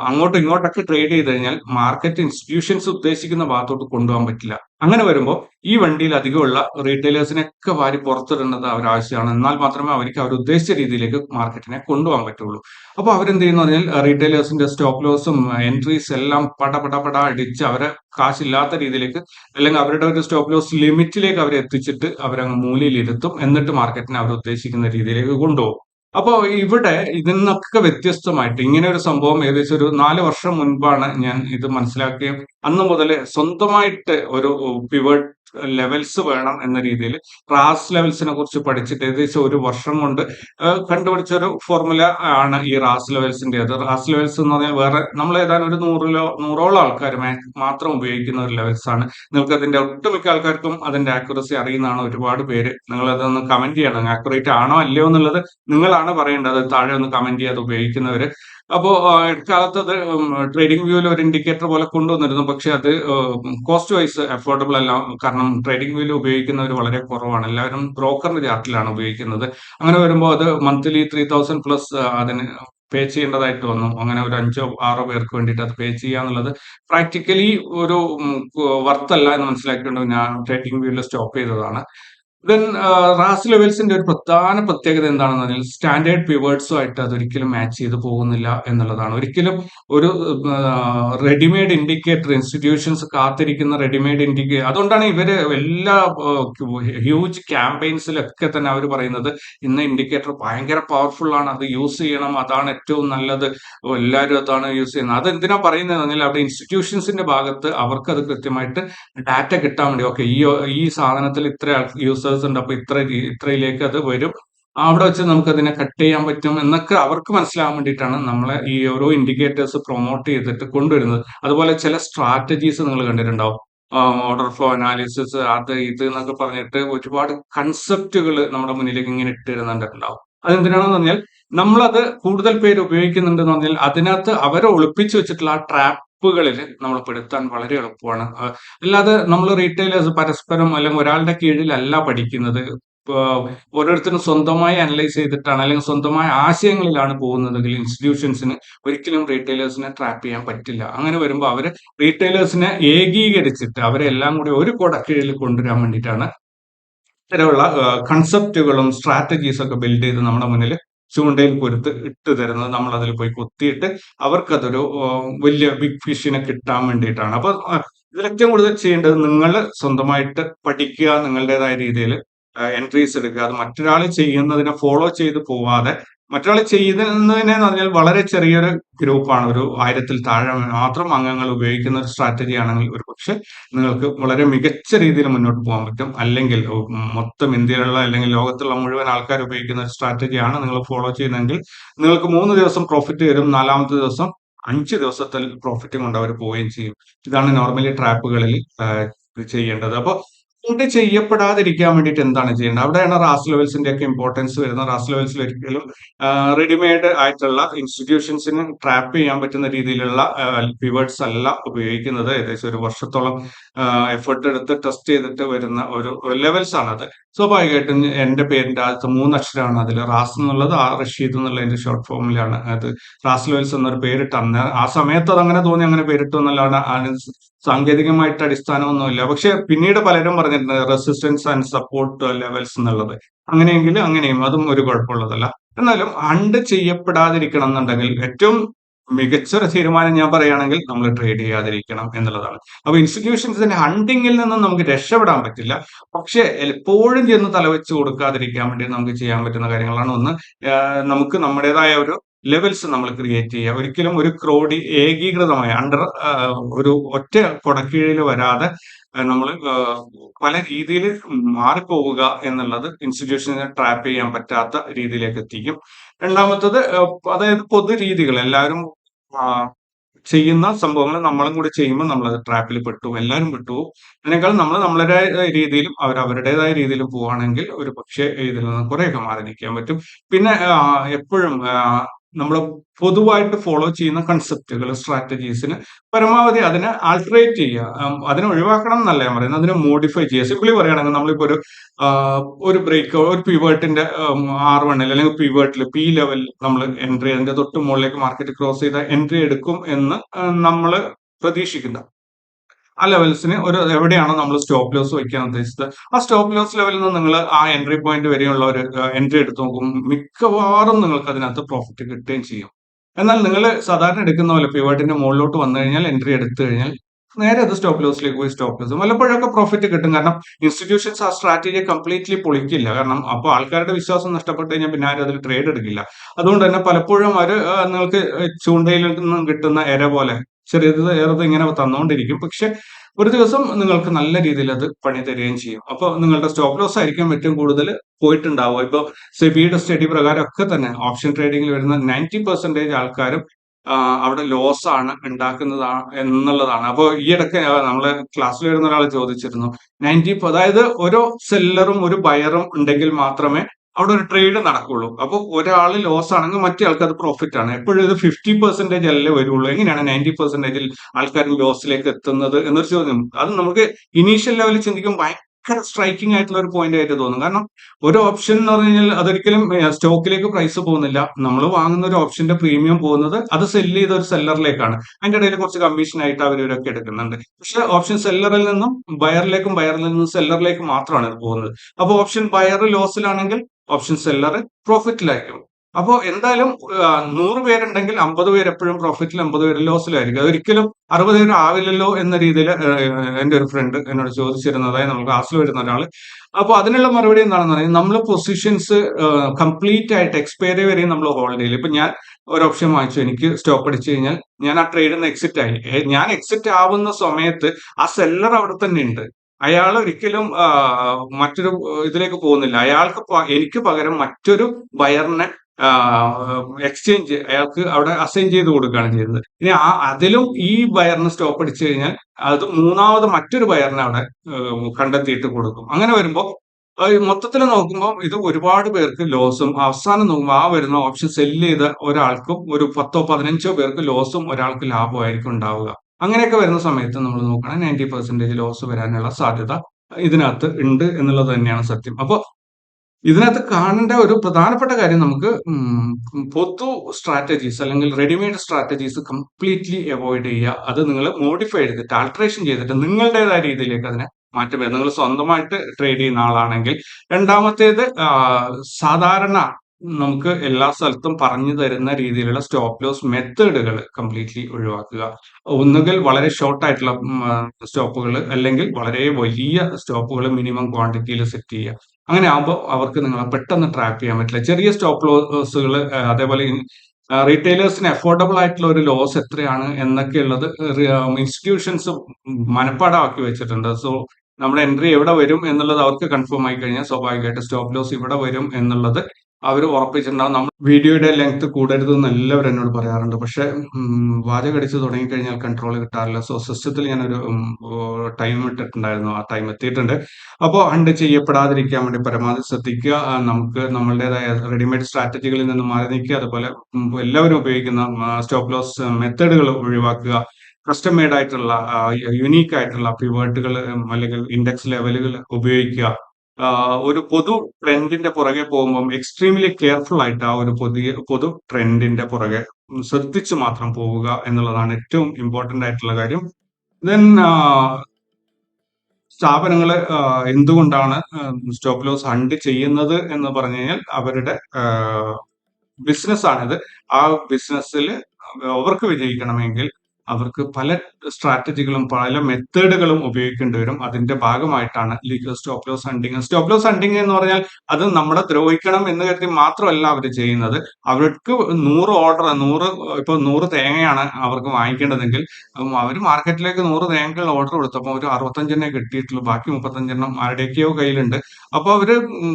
അങ്ങോട്ടും ഇങ്ങോട്ടൊക്കെ ട്രേഡ് ചെയ്ത് കഴിഞ്ഞാൽ മാർക്കറ്റ് ഇൻസ്റ്റിറ്റ്യൂഷൻസ് ഉദ്ദേശിക്കുന്ന ഭാഗത്തോട്ട് കൊണ്ടുപോകാൻ പറ്റില്ല. അങ്ങനെ വരുമ്പോൾ ഈ വണ്ടിയിൽ അധികമുള്ള റീറ്റെയിലേഴ്സിനൊക്കെ വാരി പുറത്തിടേണ്ടത് അവർ ആവശ്യമാണ് എന്നാൽ മാത്രമേ അവർക്ക് അവർ ഉദ്ദേശിച്ച രീതിയിലേക്ക് മാർക്കറ്റിനെ കൊണ്ടുപോകാൻ പറ്റുള്ളൂ. അപ്പോൾ അവരെന്ത് ചെയ്യുന്നു പറഞ്ഞാൽ റീറ്റെയിലേഴ്സിന്റെ സ്റ്റോപ്പ് ലോസും എൻട്രീസ് എല്ലാം പട പട പട അടിച്ച് അവരെ കാശില്ലാത്ത രീതിയിലേക്ക് അല്ലെങ്കിൽ അവരുടെ ഒരു സ്റ്റോപ്പ് ലോസ് ലിമിറ്റിലേക്ക് അവരെ എത്തിച്ചിട്ട് അവരങ്ങ് മൂലയിലിരുത്തും. എന്നിട്ട് മാർക്കറ്റിനെ അവർ ഉദ്ദേശിക്കുന്ന രീതിയിലേക്ക് കൊണ്ടുപോകും. അപ്പോൾ ഇവിടെ ഇതിൽ നിന്നൊക്കെ വ്യത്യസ്തമായിട്ട് ഇങ്ങനെ ഒരു സംഭവം ഏകദേശം ഒരു നാല് വർഷം മുൻപാണ് ഞാൻ ഇത് മനസ്സിലാക്കിയത്. അന്ന് മുതൽ സ്വന്തമായിട്ട് ഒരു പിവേർട്ട് ലെവൽസ് വേണം എന്ന രീതിയിൽ. റാസ് ലെവൽസിനെ കുറിച്ച് പഠിച്ചിട്ട് ഏകദേശം ഒരു വർഷം കൊണ്ട് കണ്ടുപിടിച്ച ഒരു ഫോർമുല ആണ് ഈ റാസ് ലെവൽസിന്റെ അത് റാസ് ലെവൽസ് എന്ന് പറഞ്ഞാൽ വേറെ നമ്മൾ ഏതാനും ഒരു നൂറിലോ നൂറോളം ആൾക്കാർ മാത്രം ഉപയോഗിക്കുന്ന ഒരു ലെവൽസ് ആണ്. നിങ്ങൾക്ക് അതിന്റെ ഒട്ടുമിക്ക ആൾക്കാർക്കും അതിന്റെ ആക്യുറസി അറിയുന്നതാണ് ഒരുപാട് പേര്. നിങ്ങൾ അതൊന്ന് കമന്റ് ചെയ്യണം. ആക്യുറേറ്റ് ആണോ അല്ലയോ എന്നുള്ളത് നിങ്ങളാണ് പറയേണ്ടത്. താഴെ ഒന്ന് കമന്റ് ചെയ്യാതെ ഉപയോഗിക്കുന്നവര്. അപ്പോ ഇടക്കാലത്ത് അത് ട്രേഡിംഗ് വ്യൂവിൽ ഒരു ഇൻഡിക്കേറ്റർ പോലെ കൊണ്ടുവന്നിരുന്നു. പക്ഷെ അത് കോസ്റ്റ് വൈസ് അഫോർഡബിൾ അല്ല. കാരണം ട്രേഡിംഗ് വ്യൂവിൽ ഉപയോഗിക്കുന്നവർ വളരെ കുറവാണ്. എല്ലാവരും ബ്രോക്കറിന്റെ ചാർട്ടിലാണ് ഉപയോഗിക്കുന്നത്. അങ്ങനെ വരുമ്പോൾ അത് മന്ത്ലി ത്രീ തൗസൻഡ് പ്ലസ് അതിന് പേ ചെയ്യേണ്ടതായിട്ട് വന്നു. അങ്ങനെ ഒരു അഞ്ചോ ആറോ പേർക്ക് വേണ്ടിയിട്ട് അത് പേ ചെയ്യുക എന്നുള്ളത് പ്രാക്ടിക്കലി ഒരു വർത്തല്ല എന്ന് മനസ്സിലാക്കിക്കൊണ്ട് ഞാൻ ട്രേഡിംഗ് വ്യൂവിൽ സ്റ്റോപ്പ് ചെയ്തതാണ്. ദെൻ റാസ് ലെവൽസിന്റെ ഒരു പ്രധാന പ്രത്യേകത എന്താണെന്ന് പറഞ്ഞാൽ സ്റ്റാൻഡേർഡ് പിവേർഡ്സുമായിട്ട് അതൊരിക്കലും മാച്ച് ചെയ്ത് പോകുന്നില്ല എന്നുള്ളതാണ്. ഒരിക്കലും ഒരു റെഡിമെയ്ഡ് ഇൻഡിക്കേറ്റർ ഇൻസ്റ്റിറ്റ്യൂഷൻസ് കാത്തിരിക്കുന്ന റെഡിമെയ്ഡ് ഇൻഡിക്കേറ്റർ അതുകൊണ്ടാണ് ഇവർ എല്ലാ ഹ്യൂജ് ക്യാമ്പയിൻസിലൊക്കെ തന്നെ അവർ പറയുന്നത് ഇന്ന് ഇൻഡിക്കേറ്റർ ഭയങ്കര പവർഫുൾ ആണ് അത് യൂസ് ചെയ്യണം അതാണ് ഏറ്റവും നല്ലത് എല്ലാവരും അതാണ് യൂസ് ചെയ്യുന്നത്. അത് എന്തിനാ പറയുന്നത് അവിടെ ഇൻസ്റ്റിറ്റ്യൂഷൻസിന്റെ ഭാഗത്ത് അവർക്ക് അത് കൃത്യമായിട്ട് ഡാറ്റ കിട്ടാൻ വേണ്ടി. ഓക്കെ ഈ ഈ സാധനത്തിൽ ഇത്ര യൂസേഴ്സ് യൂസേഴ്സ് ഉണ്ട്. അപ്പൊ ഇത്ര ഇത്രയിലേക്ക് അത് വരും. അവിടെ വെച്ച് നമുക്ക് അതിനെ കട്ട് ചെയ്യാൻ പറ്റും എന്നൊക്കെ അവർക്ക് മനസ്സിലാവാൻ വേണ്ടിയിട്ടാണ് നമ്മളെ ഈ ഓരോ ഇൻഡിക്കേറ്റേഴ്സ് പ്രൊമോട്ട് ചെയ്തിട്ട് കൊണ്ടുവരുന്നത്. അതുപോലെ ചില സ്ട്രാറ്റജീസ് നിങ്ങൾ കണ്ടിട്ടുണ്ടാവും. ഓർഡർ ഫ്ലോ അനാലിസിസ് അത് ഇത് എന്നൊക്കെ പറഞ്ഞിട്ട് ഒരുപാട് കൺസെപ്റ്റുകൾ നമ്മുടെ മുന്നിലേക്ക് ഇങ്ങനെ ഇട്ട് തരുന്നുണ്ടാവും അതെന്തിനാണെന്ന് പറഞ്ഞാൽ നമ്മളത് കൂടുതൽ പേര് ഉപയോഗിക്കുന്നുണ്ടെന്ന് പറഞ്ഞാൽ അതിനകത്ത് അവരെ ഒളിപ്പിച്ചു വെച്ചിട്ടുള്ള ആ ട്രാപ്പ് ഗ്രൂപ്പുകളിൽ നമ്മൾ പെടുത്താൻ വളരെ എളുപ്പമാണ്. അല്ലാതെ നമ്മൾ റീറ്റെയിലേഴ്സ് പരസ്പരം അല്ലെങ്കിൽ ഒരാളുടെ കീഴിലല്ല പഠിക്കുന്നത്. ഓരോരുത്തരും സ്വന്തമായി അനലൈസ് ചെയ്തിട്ടാണ് അല്ലെങ്കിൽ സ്വന്തമായ ആശയങ്ങളിലാണ് പോകുന്നതെങ്കിൽ ഇൻസ്റ്റിറ്റ്യൂഷൻസിന് ഒരിക്കലും റീറ്റെയിലേഴ്സിനെ ട്രാപ്പ് ചെയ്യാൻ പറ്റില്ല. അങ്ങനെ വരുമ്പോൾ അവർ റീറ്റെയിലേഴ്സിനെ ഏകീകരിച്ചിട്ട് അവരെ എല്ലാം കൂടി ഒരു കൊടക്കീഴിൽ കൊണ്ടുവരാൻ വേണ്ടിയിട്ടാണ് ഇത്തരമുള്ള കൺസെപ്റ്റുകളും സ്ട്രാറ്റജീസ് ഒക്കെ ബിൽഡ് ചെയ്ത് നമ്മുടെ മുന്നിൽ ചൂണ്ടയിൽ പൊരുത്ത് ഇട്ട് തരുന്നത് നമ്മൾ അതിൽ പോയി കൊത്തിയിട്ട് അവർക്കതൊരു വലിയ ബിഗ് ഫിഷിനെ കിട്ടാൻ വേണ്ടിയിട്ടാണ്. അപ്പൊ ഇതിലേറ്റവും കൂടുതൽ ചെയ്യേണ്ടത് നിങ്ങൾ സ്വന്തമായിട്ട് പഠിക്കുക നിങ്ങളുടേതായ രീതിയിൽ എൻട്രീസ് എടുക്കുക. അത് മറ്റൊരാൾ ചെയ്യുന്നതിനെ ഫോളോ ചെയ്ത് പോവാതെ മറ്റൊരാൾ ചെയ്യുന്നതിനെ പറഞ്ഞാൽ വളരെ ചെറിയൊരു ഗ്രൂപ്പാണ്. ഒരു ആയിരത്തിൽ താഴെ മാത്രം അംഗങ്ങൾ ഉപയോഗിക്കുന്ന ഒരു സ്ട്രാറ്റജി ആണെങ്കിൽ ഒരു പക്ഷെ നിങ്ങൾക്ക് വളരെ മികച്ച രീതിയിൽ മുന്നോട്ട് പോകാൻ പറ്റും. അല്ലെങ്കിൽ മൊത്തം ഇന്ത്യയിലുള്ള അല്ലെങ്കിൽ ലോകത്തുള്ള മുഴുവൻ ആൾക്കാർ ഉപയോഗിക്കുന്ന ഒരു സ്ട്രാറ്റജിയാണ് നിങ്ങൾ ഫോളോ ചെയ്യുന്നതെങ്കിൽ നിങ്ങൾക്ക് മൂന്ന് ദിവസം പ്രോഫിറ്റ് വരും. നാലാമത്തെ ദിവസം അഞ്ച് ദിവസത്തിൽ പ്രോഫിറ്റും കൊണ്ട് അവർ പോവുകയും ചെയ്യും. ഇതാണ് നോർമലി ട്രാപ്പുകളിൽ ചെയ്യേണ്ടത്. അപ്പോൾ ഇത് ചെയ്യപ്പെടാതിരിക്കാൻ വേണ്ടിയിട്ട് എന്താണ് ചെയ്യേണ്ടത്? അവിടെയാണ് റാസ് ലെവൽസിന്റെ ഒക്കെ ഇമ്പോർട്ടൻസ് വരുന്നത്. റാസ് ലെവൽസിൽ ഒരിക്കലും റെഡിമെയ്ഡ് ആയിട്ടുള്ള ഇൻസ്റ്റിറ്റ്യൂഷൻസിന് ട്രാപ്പ് ചെയ്യാൻ പറ്റുന്ന രീതിയിലുള്ള പിവേർഡ്സ് അല്ല ഉപയോഗിക്കുന്നത്. ഏകദേശം ഒരു വർഷത്തോളം എഫേർട്ട് എടുത്ത് ടെസ്റ്റ് ചെയ്തിട്ട് വരുന്ന ഒരു ലെവൽസ് ആണ് അത് സ്വാഭാവികമായിട്ടും എന്റെ പേരിന്റെ ആദ്യത്തെ മൂന്ന് അക്ഷരമാണ് അതിൽ റാസ് എന്നുള്ളത് ആ റഷീദ് എന്നുള്ളതിന്റെ ഷോർട്ട് ഫോമിലാണ് അത് റാസ് ലോയിൽസ് എന്നൊരു പേരിട്ട്. അന്ന് ആ സമയത്ത് അത് അങ്ങനെ തോന്നി അങ്ങനെ പേരിട്ടു എന്നല്ലാണ്ട് സാങ്കേതികമായിട്ട് അടിസ്ഥാനമൊന്നുമില്ല. പക്ഷെ പിന്നീട് പലരും പറഞ്ഞിട്ടുണ്ട് റെസിസ്റ്റൻസ് ആൻഡ് സപ്പോർട്ട് ലെവൽസ് എന്നുള്ളത്. അങ്ങനെയെങ്കിൽ അങ്ങനെയും അതും ഒരു കുഴപ്പമുള്ളതല്ല. എന്നാലും അണ്ട് ചെയ്യപ്പെടാതിരിക്കണം എന്നുണ്ടെങ്കിൽ ഏറ്റവും മികച്ച ഒരു തീരുമാനം ഞാൻ പറയുകയാണെങ്കിൽ നമ്മൾ ട്രേഡ് ചെയ്യാതിരിക്കണം എന്നുള്ളതാണ്. അപ്പൊ ഇൻസ്റ്റിറ്റ്യൂഷൻസിന്റെ ഹണ്ടിങ്ങിൽ നിന്നും നമുക്ക് രക്ഷപ്പെടാൻ പറ്റില്ല. പക്ഷെ എപ്പോഴും ചെന്ന് തലവെച്ച് കൊടുക്കാതിരിക്കാൻ വേണ്ടി നമുക്ക് ചെയ്യാൻ പറ്റുന്ന കാര്യങ്ങളാണ് ഒന്ന് നമുക്ക് നമ്മുടേതായ ഒരു ലെവൽസ് നമ്മൾ ക്രിയേറ്റ് ചെയ്യുക. ഒരിക്കലും ഒരു ക്രോഡി ഏകീകൃതമായ അണ്ടർ ഒരു ഒറ്റ കൊടക്കീഴിൽ വരാതെ നമ്മൾ പല രീതിയിൽ മാറിപ്പോവുക എന്നുള്ളത് ഇൻസ്റ്റിറ്റ്യൂഷനെ ട്രാപ്പ് ചെയ്യാൻ പറ്റാത്ത രീതിയിലേക്ക് എത്തിക്കും. രണ്ടാമത്തത് അതായത് പൊതു രീതികൾ. എല്ലാവരും ചെയ്യുന്ന സംഭവങ്ങൾ നമ്മളും കൂടി ചെയ്യുമ്പോൾ നമ്മൾ അത് ട്രാപ്പിൽ പെട്ടു എല്ലാവരും പെട്ടു അതിനേക്കാൾ നമ്മൾ നമ്മളുടേതായ രീതിയിലും അവർ അവരുടേതായ രീതിയിലും പോവുകയാണെങ്കിൽ ഒരു പക്ഷേ ഇതിൽ നിന്ന് കുറേയൊക്കെ മാറി നിൽക്കാൻ പറ്റും. പിന്നെ എപ്പോഴും നമ്മൾ പൊതുവായിട്ട് ഫോളോ ചെയ്യുന്ന കൺസെപ്റ്റുകൾ സ്ട്രാറ്റജീസിന് പരമാവധി അതിനെ ആൾട്ടറേറ്റ് ചെയ്യുക. അതിനെ ഒഴിവാക്കണം എന്നല്ല ഞാൻ പറയുന്നത്. അതിനെ മോഡിഫൈ ചെയ്യുക. സിംപ്ലി പറയുകയാണെങ്കിൽ നമ്മളിപ്പോൾ ഒരു ഒരു ബ്രേക്ക് ഒരു പിവേർട്ടിന്റെ ആർ വണ്ണിൽ അല്ലെങ്കിൽ പിവേർട്ടിൽ പി ലെവൽ നമ്മൾ എൻട്രി അതിന്റെ തൊട്ട് മുകളിലേക്ക് മാർക്കറ്റ് ക്രോസ് ചെയ്ത എൻട്രി എടുക്കും എന്ന് നമ്മൾ പ്രതീക്ഷിക്കുന്ന ആ ലെവൽസിന് ഒരു എവിടെയാണോ നമ്മൾ സ്റ്റോപ്പ് ലോസ് വയ്ക്കാൻ ഉദ്ദേശിച്ചത്. ആ സ്റ്റോപ്പ് ലോസ് ലെവലിൽ നിന്ന് നിങ്ങൾ ആ എൻട്രി പോയിന്റ് വരെയുള്ള ഒരു എൻട്രി എടുത്ത് നോക്കും മിക്കവാറും നിങ്ങൾക്ക് അതിനകത്ത് പ്രോഫിറ്റ് കിട്ടുകയും ചെയ്യും. എന്നാൽ നിങ്ങൾ സാധാരണ എടുക്കുന്ന പോലെ പിവേട്ടിന്റെ മുകളിലോട്ട് വന്നു കഴിഞ്ഞാൽ എൻട്രി എടുത്തു കഴിഞ്ഞാൽ നേരെ അത് സ്റ്റോപ്പ് ലോസിലേക്ക് പോയി സ്റ്റോപ്പ് ലോസ് വല്ലപ്പോഴൊക്കെ പ്രോഫിറ്റ് കിട്ടും. കാരണം ഇൻസ്റ്റിറ്റ്യൂഷൻസ് ആ സ്ട്രാറ്റജിയെ കംപ്ലീറ്റ്ലി പൊളിക്കില്ല. കാരണം അപ്പോൾ ആൾക്കാരുടെ വിശ്വാസം നഷ്ടപ്പെട്ട് കഴിഞ്ഞാൽ പിന്നെ ആരും അതിൽ ട്രേഡ് എടുക്കില്ല. അതുകൊണ്ട് തന്നെ പലപ്പോഴും അവർ നിങ്ങൾക്ക് ചൂണ്ടയിൽ നിന്നും കിട്ടുന്ന എര പോലെ ചെറിയത് ഏറത് ഇങ്ങനെ തന്നുകൊണ്ടിരിക്കും പക്ഷെ ഒരു ദിവസം നിങ്ങൾക്ക് നല്ല രീതിയിൽ അത് പണി തരികയും ചെയ്യും. അപ്പോൾ നിങ്ങളുടെ സ്റ്റോപ്പ് ലോസ് ആയിരിക്കും ഏറ്റവും കൂടുതൽ പോയിട്ടുണ്ടാവുക. ഇപ്പോൾ സെബിയുടെ സ്റ്റഡി പ്രകാരം ഒക്കെ തന്നെ ഓപ്ഷൻ ട്രേഡിംഗിൽ വരുന്ന നയന്റി പെർസെന്റേജ് ആൾക്കാരും അവിടെ ലോസ് ആണ് ഉണ്ടാക്കുന്നതാണ് എന്നുള്ളതാണ്. അപ്പോൾ ഈ ഇടയ്ക്ക് നമ്മളെ ക്ലാസ്സിൽ വരുന്ന ഒരാൾ ചോദിച്ചിരുന്നു നയന്റി അതായത് ഓരോ സെല്ലറും ഒരു ബയറും ഉണ്ടെങ്കിൽ മാത്രമേ അവിടെ ഒരു ട്രേഡ് നടക്കുള്ളൂ. അപ്പോൾ ഒരാൾ ലോസ് ആണെങ്കിൽ മറ്റേ ആൾക്കാർ പ്രോഫിറ്റ് ആണ്. എപ്പോഴും ഇത് ഫിഫ്റ്റി പെർസെന്റേജ് അല്ലേ വരുള്ളൂ. എങ്ങനെയാണ് നയന്റി പെർസെന്റേജിൽ ആൾക്കാർ ലോസിലേക്ക് എത്തുന്നത് എന്നൊരു ചോദ്യം. അത് നമുക്ക് ഇനീഷ്യൽ ലെവലിൽ ചിന്തിക്കുമ്പോൾ ഭയങ്കര സ്ട്രൈക്കിംഗ് ആയിട്ടുള്ള ഒരു പോയിന്റ് ആയിട്ട് തോന്നും. കാരണം ഒരു ഓപ്ഷൻ എന്ന് പറഞ്ഞു അതൊരിക്കലും സ്റ്റോക്കിലേക്ക് പ്രൈസ് പോകുന്നില്ല. നമ്മൾ വാങ്ങുന്ന ഒരു ഓപ്ഷന്റെ പ്രീമിയം പോകുന്നത് അത് സെല്ല് ചെയ്ത ഒരു സെല്ലറിലേക്കാണ് അതിന്റെ ഇടയിൽ കുറച്ച് കമ്മീഷൻ ആയിട്ട് അവർ ഇവരൊക്കെ എടുക്കുന്നുണ്ട്. പക്ഷെ ഓപ്ഷൻ സെല്ലറിൽ നിന്നും ബയറിലേക്കും ബയറിൽ നിന്നും സെല്ലറിലേക്ക് മാത്രമാണ് ഇത് പോകുന്നത്. അപ്പോൾ ഓപ്ഷൻ ബയർ ലോസിലാണെങ്കിൽ ഓപ്ഷൻ സെല്ലർ പ്രോഫിറ്റിലായിരിക്കും അപ്പോൾ എന്തായാലും നൂറ് പേരുണ്ടെങ്കിൽ അമ്പത് പേര് എപ്പോഴും പ്രോഫിറ്റിൽ അമ്പത് പേര് ലോസിലായിരിക്കും അതൊരിക്കലും അറുപത് പേര് ആവില്ലല്ലോ എന്ന രീതിയിൽ എന്റെ ഒരു ഫ്രണ്ട് എന്നോട് ചോദിച്ചിരുന്നതായി നമ്മൾ ക്ലാസ്സിൽ വരുന്ന ഒരാൾ അപ്പോൾ അതിനുള്ള മറുപടി എന്താണെന്ന് പറയുന്നത് നമ്മൾ പൊസിഷൻസ് കംപ്ലീറ്റ് ആയിട്ട് എക്സ്പയറി വരെയും നമ്മൾ ഹോൾഡ് ചെയ്യില്ല ഇപ്പൊ ഞാൻ ഒരു ഓപ്ഷൻ വാങ്ങിച്ചു. എനിക്ക് സ്റ്റോപ്പ് അടിച്ചു കഴിഞ്ഞാൽ ഞാൻ ആ ട്രേഡിൽ നിന്ന് എക്സിറ്റ് ആയി. ഞാൻ എക്സിറ്റ് ആവുന്ന സമയത്ത് ആ സെല്ലർ അവിടെ തന്നെ ഉണ്ട്. അയാൾ ഒരിക്കലും മറ്റൊരു ഇതിലേക്ക് പോകുന്നില്ല. അയാൾക്ക് എനിക്ക് പകരം മറ്റൊരു ബയറിനെ എക്സ്ചേഞ്ച് അയാൾക്ക് അവിടെ അസൈൻ ചെയ്ത് കൊടുക്കുകയാണ് ചെയ്യുന്നത്. ഇനി ആ അതിലും ഈ ബയറിന് സ്റ്റോപ്പ് അടിച്ചു കഴിഞ്ഞാൽ അത് മൂന്നാമത് മറ്റൊരു ബയറിനെ അവിടെ കണ്ടെത്തിയിട്ട് കൊടുക്കും. അങ്ങനെ വരുമ്പോൾ മൊത്തത്തിൽ നോക്കുമ്പോൾ ഇത് ഒരുപാട് പേർക്ക് ലോസും അവസാനം നോക്കുമ്പോൾ ആ വരുന്ന ഓപ്ഷൻ സെല്ല് ചെയ്ത ഒരാൾക്കും ഒരു പത്തോ പതിനഞ്ചോ പേർക്ക് ലോസും ഒരാൾക്ക് ലാഭമായിരിക്കും ഉണ്ടാവുക. അങ്ങനെയൊക്കെ വരുന്ന സമയത്ത് നമ്മൾ നോക്കണം നയന്റി പെർസെന്റേജ് ലോസ് വരാനുള്ള സാധ്യത ഇതിനകത്ത് ഉണ്ട് എന്നുള്ളത് തന്നെയാണ് സത്യം. അപ്പോൾ ഇതിനകത്ത് കാണേണ്ട ഒരു പ്രധാനപ്പെട്ട കാര്യം നമുക്ക് പൊതു സ്ട്രാറ്റജീസ് അല്ലെങ്കിൽ റെഡിമെയ്ഡ് സ്ട്രാറ്റജീസ് കംപ്ലീറ്റ്ലി അവോയ്ഡ് ചെയ്യുക. അത് നിങ്ങൾ മോഡിഫൈ ചെയ്തിട്ട് ആൾട്രേഷൻ ചെയ്തിട്ട് നിങ്ങളുടേതായ രീതിയിലേക്ക് അതിനെ മാറ്റം വരും. നിങ്ങൾ സ്വന്തമായിട്ട് ട്രേഡ് ചെയ്യുന്ന ആളാണെങ്കിൽ രണ്ടാമത്തേത് സാധാരണ നമുക്ക് എല്ലാ സ്ഥലത്തും പറഞ്ഞു തരുന്ന രീതിയിലുള്ള സ്റ്റോപ്പ് ലോസ് മെത്തേഡുകൾ കംപ്ലീറ്റ്ലി ഒഴിവാക്കുക. ഒന്നുകിൽ വളരെ ഷോർട്ട് ആയിട്ടുള്ള സ്റ്റോപ്പുകൾ അല്ലെങ്കിൽ വളരെ വലിയ സ്റ്റോപ്പുകൾ മിനിമം ക്വാണ്ടിറ്റിയിൽ സെറ്റ് ചെയ്യുക. അങ്ങനെ ആകുമ്പോൾ അവർക്ക് നിങ്ങളെ പെട്ടെന്ന് ട്രാപ്പ് ചെയ്യാൻ പറ്റില്ല. ചെറിയ സ്റ്റോപ്പ് ലോസുകൾ അതേപോലെ റീറ്റെയിലേഴ്സിന് അഫോർഡബിൾ ആയിട്ടുള്ള ഒരു ലോസ് എത്രയാണ് എന്നൊക്കെയുള്ളത് ഇൻസ്റ്റിറ്റ്യൂഷൻസ് മനപ്പാടമാക്കി വെച്ചിട്ടുണ്ട്. സോ നമ്മുടെ എൻട്രി എവിടെ വരും എന്നുള്ളത് അവർക്ക് കൺഫേം ആയി കഴിഞ്ഞാൽ സ്വാഭാവികമായിട്ട് സ്റ്റോപ്പ് ലോസ് ഇവിടെ വരും എന്നുള്ളത് അവർ ഉറപ്പിച്ചിട്ടുണ്ടാവും. നമ്മൾ വീഡിയോയുടെ ലെങ്ത് കൂടരുത് എന്ന് എല്ലാവരും എന്നോട് പറയാറുണ്ട്. പക്ഷെ വാചകടിച്ച് തുടങ്ങിക്കഴിഞ്ഞാൽ കൺട്രോൾ കിട്ടാറില്ല. സോ സിസ്റ്റത്തിൽ ഞാനൊരു ടൈം ഇട്ടിട്ടുണ്ടായിരുന്നു. ആ ടൈം എത്തിയിട്ടുണ്ട്. അപ്പോൾ ഹണ്ട് ചെയ്യപ്പെടാതിരിക്കാൻ വേണ്ടി പരമാവധി ശ്രദ്ധിക്കുക. നമുക്ക് നമ്മളുടേതായ റെഡിമെയ്ഡ് സ്ട്രാറ്റജികളിൽ നിന്ന് മാറി നിൽക്കുക. അതുപോലെ എല്ലാവരും ഉപയോഗിക്കുന്ന സ്റ്റോപ്പ് ലോസ് മെത്തേഡുകൾ ഒഴിവാക്കുക. കസ്റ്റം മെയ്ഡ് ആയിട്ടുള്ള യുണീക്ക് ആയിട്ടുള്ള പിവേർട്ടുകൾ അല്ലെങ്കിൽ ഇൻഡെക്സ് ലെവലുകൾ ഉപയോഗിക്കുക. ഒരു പൊതു ട്രെൻഡിന്റെ പുറകെ പോകുമ്പം എക്സ്ട്രീംലി കെയർഫുൾ ആയിട്ട് ആ ഒരു പുതിയ പൊതു ട്രെൻഡിന്റെ പുറകെ ശ്രദ്ധിച്ചു മാത്രം പോവുക എന്നുള്ളതാണ് ഏറ്റവും ഇമ്പോർട്ടന്റ് ആയിട്ടുള്ള കാര്യം. ദെൻ സ്ഥാപനങ്ങൾ എന്തുകൊണ്ടാണ് സ്റ്റോപ്പ് ലോസ് ഹണ്ട് ചെയ്യുന്നത് എന്ന് പറഞ്ഞു കഴിഞ്ഞാൽ അവരുടെ ബിസിനസ് ആണിത്. ആ ബിസിനസ്സിൽ അവർക്ക് വിജയിക്കണമെങ്കിൽ അവർക്ക് പല സ്ട്രാറ്റജികളും പല മെത്തേഡുകളും ഉപയോഗിക്കേണ്ടി വരും. അതിന്റെ ഭാഗമായിട്ടാണ് legal stop loss hunting stop loss hunting എന്ന് പറഞ്ഞാൽ അത് നമ്മളെ ദ്രോഹിക്കണം എന്ന് കരുതി മാത്രമല്ല അവർ ചെയ്യുന്നത്. അവർക്ക് നൂറ് ഓർഡർ നൂറ് ഇപ്പൊ നൂറ് തേങ്ങയാണ് അവർക്ക് വാങ്ങിക്കേണ്ടതെങ്കിൽ. അവർ മാർക്കറ്റിലേക്ക് നൂറ് തേങ്ങകൾ ഓർഡർ കൊടുത്തപ്പോൾ ഒരു അറുപത്തഞ്ചെണ്ണേ കിട്ടിയിട്ടുള്ളൂ. ബാക്കി മുപ്പത്തഞ്ചെണ്ണം ആരുടെയൊക്കെയോ കയ്യിലുണ്ട്. അപ്പോൾ അവർ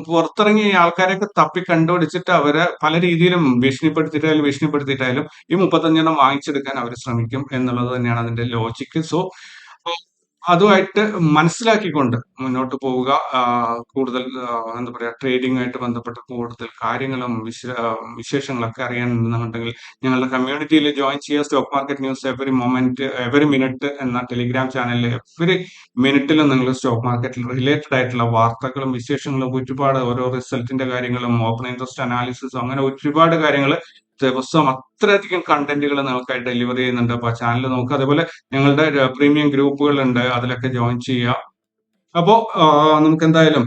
പുറത്തിറങ്ങി ആൾക്കാരെയൊക്കെ തപ്പി കണ്ടുപിടിച്ചിട്ട് അവരെ പല രീതിയിലും ഭീഷണിപ്പെടുത്തിയിട്ടായാലും ഭീഷണിപ്പെടുത്തിയിട്ടായാലും ഈ മുപ്പത്തഞ്ചെണ്ണം വാങ്ങിച്ചെടുക്കാൻ അവർ ശ്രമിക്കും എന്നുള്ളത് തന്നെയാണ് അതിന്റെ ലോജിക്ക് സോ അതുമായിട്ട് മനസ്സിലാക്കിക്കൊണ്ട് മുന്നോട്ട് പോവുക. കൂടുതൽ എന്താ പറയുക ട്രേഡിംഗ് ആയിട്ട് ബന്ധപ്പെട്ട കൂടുതൽ കാര്യങ്ങളും വിശ വിശേഷങ്ങളൊക്കെ അറിയാനുണ്ടെന്നുണ്ടെങ്കിൽ ഞങ്ങളുടെ കമ്മ്യൂണിറ്റിയിൽ ജോയിൻ ചെയ്യുക. Stock market news every moment every minute എന്ന ടെലിഗ്രാം ചാനലിൽ എവറി മിനിറ്റിലും നിങ്ങൾ സ്റ്റോക്ക് മാർക്കറ്റിൽ റിലേറ്റഡ് ആയിട്ടുള്ള വാർത്തകളും വിശേഷങ്ങളും ഒരുപാട് ഓരോ റിസൾട്ടിന്റെ കാര്യങ്ങളും ഓപ്പൺ ഇൻട്രസ്റ്റ് അനാലിസിസും അങ്ങനെ ഒരുപാട് കാര്യങ്ങൾ ദിവസം അത്രയധികം കണ്ടന്റുകൾ നിങ്ങൾക്കായി ഡെലിവർ ചെയ്യുന്നുണ്ട്. അപ്പൊ ആ ചാനൽ നോക്കുക അതേപോലെ ഞങ്ങളുടെ പ്രീമിയം ഗ്രൂപ്പുകൾ ഉണ്ട് അതിലൊക്കെ ജോയിൻ ചെയ്യുക. അപ്പോ നമുക്ക് എന്തായാലും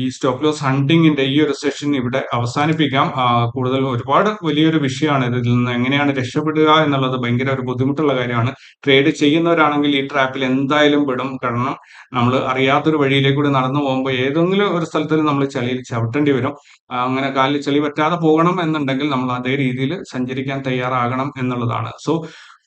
ഈ സ്റ്റോപ്പ് ലോസ് ഹണ്ടിങ്ങിന്റെ ഈ ഒരു സെഷൻ ഇവിടെ അവസാനിപ്പിക്കാം. കൂടുതൽ ഒരുപാട് വലിയൊരു വിഷയമാണ് ഇതിൽ നിന്ന് എങ്ങനെയാണ് രക്ഷപ്പെടുക എന്നുള്ളത് ഭയങ്കര ഒരു ബുദ്ധിമുട്ടുള്ള കാര്യമാണ്. ട്രേഡ് ചെയ്യുന്നവരാണെങ്കിൽ ഈ ട്രാപ്പിൽ എന്തായാലും പെടും. കാരണം നമ്മൾ അറിയാത്തൊരു വഴിയിലേക്കൂടെ നടന്നു പോകുമ്പോൾ ഏതെങ്കിലും ഒരു സ്ഥലത്തിൽ നമ്മൾ ചളിയിൽ ചവിട്ടേണ്ടി വരും. അങ്ങനെ കാലിൽ ചെളി പറ്റാതെ പോകണം എന്നുണ്ടെങ്കിൽ നമ്മൾ അതേ രീതിയിൽ സഞ്ചരിക്കാൻ തയ്യാറാകണം എന്നുള്ളതാണ്. സോ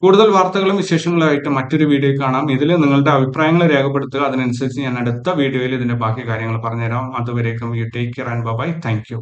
കൂടുതൽ വാർത്തകളും വിശേഷങ്ങളുമായിട്ട് മറ്റൊരു വീഡിയോ കാണാം. ഇതിൽ നിങ്ങളുടെ അഭിപ്രായങ്ങൾ രേഖപ്പെടുത്തുക. അതിനനുസരിച്ച് ഞാൻ അടുത്ത വീഡിയോയിൽ ഇതിന്റെ ബാക്കി കാര്യങ്ങൾ പറഞ്ഞുതരാം. അതുവരേക്കും you take care and bye. Thank you.